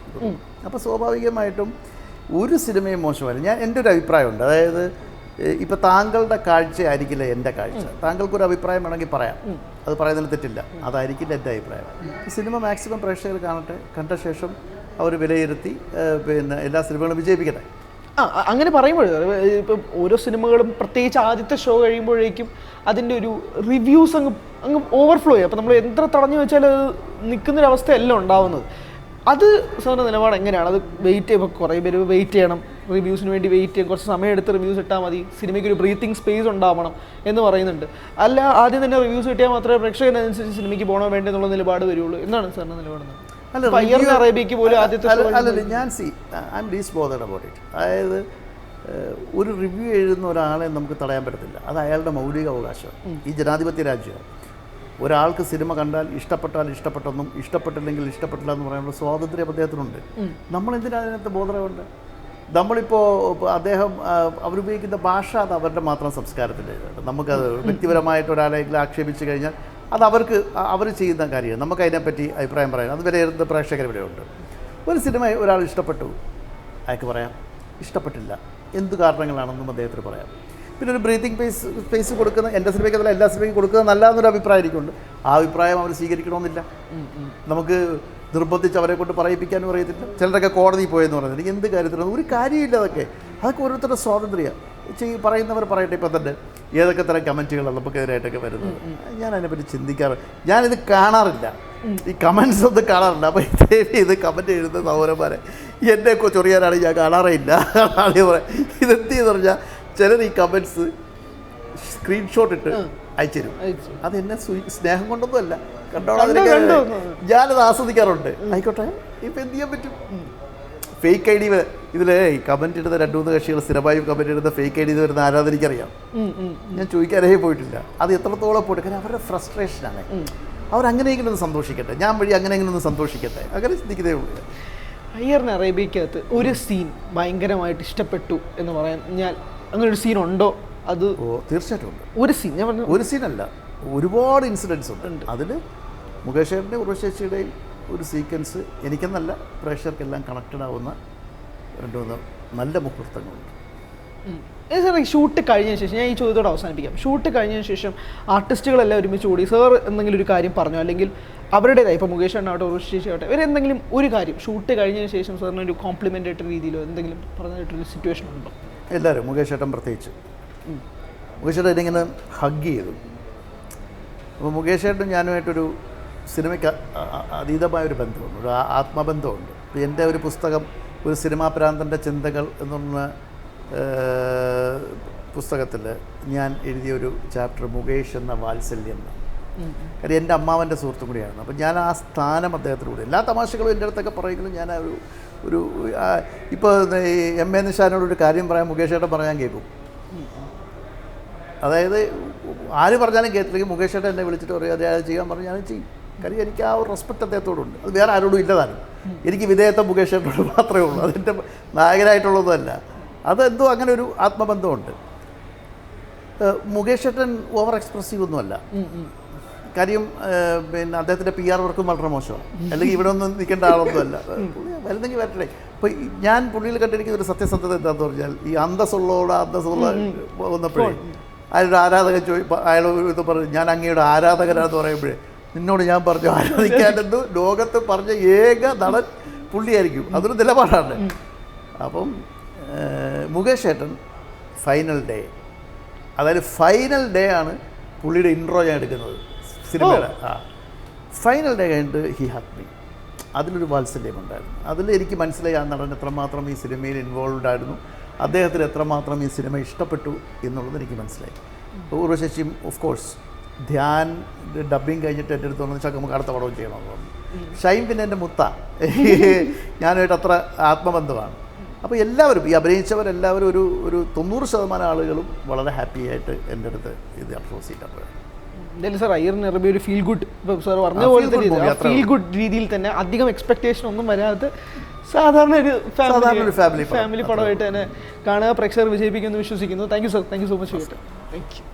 S2: അപ്പോൾ സ്വാഭാവികമായിട്ടും ഒരു സിനിമയും മോശമല്ല. ഞാൻ എന്റെ ഒരു അഭിപ്രായമുണ്ട്. അതായത് ഇപ്പോൾ താങ്കളുടെ കാഴ്ച ആയിരിക്കില്ല എന്റെ കാഴ്ച. താങ്കൾക്കൊരു അഭിപ്രായം വേണമെങ്കിൽ പറയാം. അത് പറയുന്നതിൽ തെറ്റില്ല. അതായിരിക്കില്ല എന്റെ അഭിപ്രായം. സിനിമ മാക്സിമം പ്രേക്ഷകർ കാണട്ടെ. കണ്ട ശേഷം അവർ വിലയിരുത്തി പിന്നെ എല്ലാ സിനിമകളും വിജയിപ്പിക്കട്ടെ.
S1: ആ അങ്ങനെ പറയുമ്പോഴേ ഇപ്പം ഓരോ സിനിമകളും പ്രത്യേകിച്ച് ആദ്യത്തെ ഷോ കഴിയുമ്പോഴേക്കും അതിന്റെ ഒരു റിവ്യൂസ് അങ്ങ് അങ്ങ് ഓവർഫ്ലോ ചെയ്യും അപ്പോൾ നമ്മൾ എത്ര തടഞ്ഞു വെച്ചാൽ അത് നിൽക്കുന്നൊരവസ്ഥയല്ല ഉണ്ടാവുന്നത്. അത് സാറിന്റെ നിലപാട് എങ്ങനെയാണ്? അത് വെയിറ്റ് ചെയ്യുമ്പോൾ കുറേ പേര് വെയിറ്റ് ചെയ്യണം. റിവ്യൂസിന് വേണ്ടി വെയിറ്റ് ചെയ്യും കുറച്ച് സമയം എടുത്ത് റിവ്യൂസ് ഇട്ടാൽ മതി. സിനിമയ്ക്ക് ഒരു ബ്രീത്തിങ് സ്പേസ് ഉണ്ടാവണം എന്ന് പറയുന്നുണ്ട്. അല്ല ആദ്യം തന്നെ റിവ്യൂസ് കിട്ടിയാൽ മാത്രമേ പ്രേക്ഷകനനുസരിച്ച് സിനിമയ്ക്ക് പോകണോ വേണ്ടെന്നുള്ള നിലപാട് വരുള്ളൂ. എന്നാണ് സാറിന്റെ നിലപാട്
S2: അല്ല,
S1: അറേബ്യയ്ക്ക് പോലും ആദ്യത്തെ
S2: അല്ല- അല്ലല്ല ഞാൻ see I am this bothered about it അതായത് ഒരു റിവ്യൂ എഴുതുന്ന ഒരാളെ നമുക്ക് തടയാൻ പറ്റത്തില്ല. അത് അയാളുടെ മൗലിക അവകാശമാണ്. ഈ ജനാധിപത്യ രാജ്യമാണ് ഒരാൾക്ക് സിനിമ കണ്ടാൽ ഇഷ്ടപ്പെട്ടാൽ ഇഷ്ടപ്പെട്ടെന്നും ഇഷ്ടപ്പെട്ടില്ലെങ്കിൽ ഇഷ്ടപ്പെട്ടില്ല എന്ന് പറയാനുള്ള സ്വാതന്ത്ര്യം അദ്ദേഹത്തിനുണ്ട്. നമ്മളെന്തിനാ അതിനകത്ത് ബോധമുണ്ട് നമ്മളിപ്പോൾ അദ്ദേഹം അവരുപയോഗിക്കുന്ന ഭാഷ അത് അവരുടെ മാത്രം സംസ്കാരത്തിന്റെ നമുക്കത് വ്യക്തിപരമായിട്ട് ഒരാളെങ്കിലും ആക്ഷേപിച്ചു കഴിഞ്ഞാൽ അത് അവർക്ക് അവർ ചെയ്യുന്ന കാര്യമാണ്. നമുക്ക് അതിനെപ്പറ്റി അഭിപ്രായം പറയാൻ. അത് വിലയിരുന്ന പ്രേക്ഷകർ ഇവിടെയുണ്ട് ഒരു സിനിമ ഒരാൾ ഇഷ്ടപ്പെട്ടു അയാൾക്ക് പറയാം ഇഷ്ടപ്പെട്ടില്ല. എന്ത് കാരണങ്ങളാണെന്നും അദ്ദേഹത്തിന് പറയാം. പിന്നെ ഒരു ബ്രീത്തിങ് സ്പേസ് സ്പേസ് കൊടുക്കുന്ന എന്റെ സിനിമയ്ക്ക് അതല്ല എല്ലാ സിനിമയ്ക്കും കൊടുക്കുന്നത് നല്ല എന്നൊരു അഭിപ്രായം എനിക്കുണ്ട് ആ അഭിപ്രായം അവർ സ്വീകരിക്കണമെന്നില്ല. നമുക്ക് നിർബന്ധിച്ച് അവരെ കൊണ്ട് പറയിപ്പിക്കാനും അറിയത്തില്ല. ചിലരൊക്കെ കോടതി പോയെന്ന് പറയുന്നത് എനിക്ക് എന്ത് കാര്യത്തിലാണ് ഒരു കാര്യമില്ല അതൊക്കെ. അതൊക്കെ ഓരോരുത്തരുടെ സ്വാതന്ത്ര്യം ചെയ് പറയുന്നവർ പറയട്ടെ ഇപ്പം തന്നെ. ഏതൊക്കെ തരം കമന്റുകളാണ് നമുക്കെതിരായിട്ടൊക്കെ വരുന്നത്? ഞാൻ അതിനെപ്പറ്റി ചിന്തിക്കാറ്. ഞാനിത് കാണാറില്ല. ഈ കമൻസ് ഒന്നും കാണാറില്ല. അപ്പോൾ ഇതേ ഇത് കമന്റ് എഴുതുന്ന സൗരന്മാരെ എന്നെ ചൊറിയാനാണ് ഞാൻ കാണാറേ ഇല്ല. ഇതെന്തെന്ന് പറഞ്ഞാൽ ചിലർ ഈ കമൻസ് സ്ക്രീൻഷോട്ട് ഇട്ട് അയച്ചു. അത് എന്നെ സ്നേഹം കൊണ്ടൊന്നും അല്ല കണ്ടോളാം. ഞാനത് ആസ്വദിക്കാറുണ്ട്. ആയിക്കോട്ടെ. ഇപ്പം എന്ത് ചെയ്യാൻ പറ്റും? ഫേക്ക് ഐ ഡി ഇതിൽ കമന്റ് ഇടുന്ന രണ്ടു മൂന്ന് കക്ഷികൾ സ്ഥിരമായി കമന്റ് ഇടുന്ന ഫേക്ക് ഐ ഡി വരുന്ന ആരാധന എനിക്കറിയാം. ഞാൻ ചോദിക്കാനേ പോയിട്ടില്ല. അത് എത്രത്തോളം പോയിട്ട് കാരണം അവരുടെ അവർ അവരങ്ങനെയെങ്കിലും ഒന്ന് സന്തോഷിക്കട്ടെ. ഞാൻ വഴി അങ്ങനെയെങ്കിലും ഒന്ന് സന്തോഷിക്കട്ടെ. അങ്ങനെ ചിന്തിക്കുന്നേ ഉള്ളൂ.
S1: അയ്യറിന് അറേബ്യക്കകത്ത് ഒരു സീൻ ഭയങ്കരമായിട്ട് ഇഷ്ടപ്പെട്ടു എന്ന് പറയാൻ ഞാൻ അങ്ങനെ ഒരു സീൻ ഉണ്ടോ? അത്
S2: ഓ തീർച്ചയായിട്ടും ഉണ്ട്.
S1: ഒരു സീൻ ഞാൻ പറഞ്ഞു
S2: ഒരു സീനല്ല ഒരുപാട് ഇൻസിഡൻസ് ഉണ്ട്. അതിൽ മുകേഷ് ചേട്ടന്റെ ഉറവശേഷിയുടെയും ഒരു സീക്വൻസ് എനിക്കെന്നല്ല പ്രേക്ഷകർക്കെല്ലാം കണക്റ്റഡ് ആവുന്ന രണ്ടു മൂന്ന് നല്ല മുഹൂർത്തങ്ങളുണ്ട്.
S1: സാർ ഈ ഷൂട്ട് കഴിഞ്ഞതിന് ശേഷം ഞാൻ ഈ ചോദ്യത്തോടെ അവസാനിപ്പിക്കാം. ഷൂട്ട് കഴിഞ്ഞതിന് ശേഷം ആർട്ടിസ്റ്റുകളെല്ലാം ഒരുമിച്ച് കൂടി സാർ എന്തെങ്കിലും ഒരു കാര്യം പറഞ്ഞു? അല്ലെങ്കിൽ അവരുടേതായി ഇപ്പോൾ മുകേഷ് ആവട്ടെ ഉറവശേഷി ആവട്ടെ ഇവരെന്തെങ്കിലും ഒരു കാര്യം ഷൂട്ട് കഴിഞ്ഞതിന് ശേഷം സാറിന് ഒരു കോംപ്ലിമെന്റ് ആയിട്ട് രീതിയിലോ എന്തെങ്കിലും പറഞ്ഞിട്ടൊരു സിറ്റുവേഷൻ ഉണ്ടോ?
S2: എല്ലാവരും മുകേഷ് ഏട്ടൻ പ്രത്യേകിച്ച്. മുകേഷ് ഏട്ടൻ ഇങ്ങനെ ഹഗ് ചെയ്തു. അപ്പോൾ മുകേഷ് ഏട്ടൻ ഞാനുമായിട്ടൊരു സിനിമയ്ക്ക് അതീതമായ ഒരു ബന്ധമുണ്ട്. ഒരു ആത്മബന്ധമുണ്ട്. ഇപ്പോൾ എന്റെ ഒരു പുസ്തകം ഒരു സിനിമാ പ്രാന്തന്റെ ചിന്തകൾ എന്നുള്ള പുസ്തകത്തിൽ ഞാൻ എഴുതിയൊരു ചാപ്റ്റർ മുകേഷ് എന്ന വാത്സല്യം കാര്യം എന്റെ അമ്മാവന്റെ സുഹൃത്തും കൂടിയാണ്. അപ്പം ഞാൻ ആ സ്ഥാനം അദ്ദേഹത്തിന് കൂടി എല്ലാ തമാശകളും എന്റെ അടുത്തൊക്കെ പറയുമെങ്കിലും ഞാൻ ആ ഒരു ഒരു ഇപ്പോൾ ഈ എം എ നിഷാനോട് ഒരു കാര്യം പറയാൻ മുകേഷ് ഏട്ടൻ പറയാൻ കേൾക്കും. അതായത് ആര് പറഞ്ഞാലും കേട്ടില്ലെങ്കിൽ മുകേഷ് ഏട്ടൻ എന്നെ വിളിച്ചിട്ട് പറയും അതെ അത് ചെയ്യാൻ പറഞ്ഞാൽ ഞാൻ ചെയ്യും. കാര്യം എനിക്ക് ആ ഒരു റെസ്പെക്റ്റ് അദ്ദേഹത്തോടുണ്ട്. അത് വേറെ ആരോടും ഇല്ലതാണ് എനിക്ക് വിധേയത്വം മുകേഷ് എന്നോട് മാത്രമേ ഉള്ളൂ. അതെന്റെ നായകനായിട്ടുള്ളതല്ല അതെന്തോ അങ്ങനെ ഒരു ആത്മബന്ധമുണ്ട്. മുകേഷ് ഏട്ടൻ ഓവർ എക്സ്പ്രസീവ് ഒന്നുമല്ല. കാര്യം പിന്നെ അദ്ദേഹത്തിന്റെ പി ആർ വർക്കും വളരെ മോശമാണ്. അല്ലെങ്കിൽ ഇവിടെ ഒന്നും നിൽക്കേണ്ട ആളൊന്നുമല്ല. അല്ല വരുന്നെങ്കിൽ വരട്ടെ. അപ്പോൾ ഞാൻ പുള്ളിയിൽ കണ്ടിരിക്കുന്ന ഒരു സത്യസന്ധത എന്താന്ന് പറഞ്ഞാൽ ഈ അന്തസ്സുള്ളതോട് അന്തസ്സുള്ള വന്നപ്പോഴേ അയാളുടെ ആരാധകൻ ചോദിച്ചു അയാൾ ഇത് പറഞ്ഞു ഞാൻ അങ്ങയുടെ ആരാധകനാണെന്ന് പറയുമ്പോഴേ നിന്നോട് ഞാൻ പറഞ്ഞു ആരാധിക്കാനെന്ന് ലോകത്ത് പറഞ്ഞ ഏക നടൻ പുള്ളിയായിരിക്കും. അതൊരു നിലപാടാണ്. അപ്പം മുകേഷ് ഏട്ടൻ ഫൈനൽ ഡേ അതായത് ഫൈനൽ ഡേ ആണ് പുള്ളിയുടെ ഇൻട്രോ ഞാൻ എടുക്കുന്നത് സിനിമയുടെ. ആ. ഫൈനൽ ഡേ കഴിഞ്ഞിട്ട് ഹി ഹാഡ് മീ അതിലൊരു വാത്സല്യമുണ്ടായിരുന്നു. അതിൽ എനിക്ക് മനസ്സിലായി ആ നടൻ എത്രമാത്രം ഈ സിനിമയിൽ ഇൻവോൾവ് ആയിരുന്നു. അദ്ദേഹത്തിന് എത്രമാത്രം ഈ സിനിമ ഇഷ്ടപ്പെട്ടു എന്നുള്ളത് എനിക്ക് മനസ്സിലായി. ഊർവശേഷിയും ഓഫ് കോഴ്സ് ധ്യാൻ ഡബ്ബിങ് കഴിഞ്ഞിട്ട് എന്റെ അടുത്ത് വന്നു. വെച്ചാൽ നമുക്ക് അടുത്ത പടവും ചെയ്യണമെന്ന് പറഞ്ഞു ഷൈൻ പിന്നെ എന്റെ മുത്ത. ഞാനായിട്ട് അത്ര ആത്മബന്ധമാണ്. അപ്പോൾ എല്ലാവരും ഈ അഭിനയിച്ചവരെല്ലാവരും ഒരു ഒരു തൊണ്ണൂറ് ശതമാനം ആളുകളും വളരെ ഹാപ്പി ആയിട്ട് എന്റെ അടുത്ത് ഇത് അപ്രോസ് ചെയ്തപ്പോഴാണ്
S1: എന്തായാലും സാർ ഒരു ഫീൽ ഗുഡ് സാർ പറഞ്ഞ പോലെ ഫീൽ ഗുഡ് രീതിയിൽ തന്നെ അധികം എക്സ്പെക്ടേഷൻ ഒന്നും വരാതെ സാധാരണ ഒരു
S2: സാധാരണ ഒരു family
S1: ഫാമിലി പടമായിട്ട് തന്നെ കാണുക. പ്രേക്ഷകർ വിജയിപ്പിക്കുമെന്ന് വിശ്വസിക്കുന്നു. Thank you sir thank you so much thank you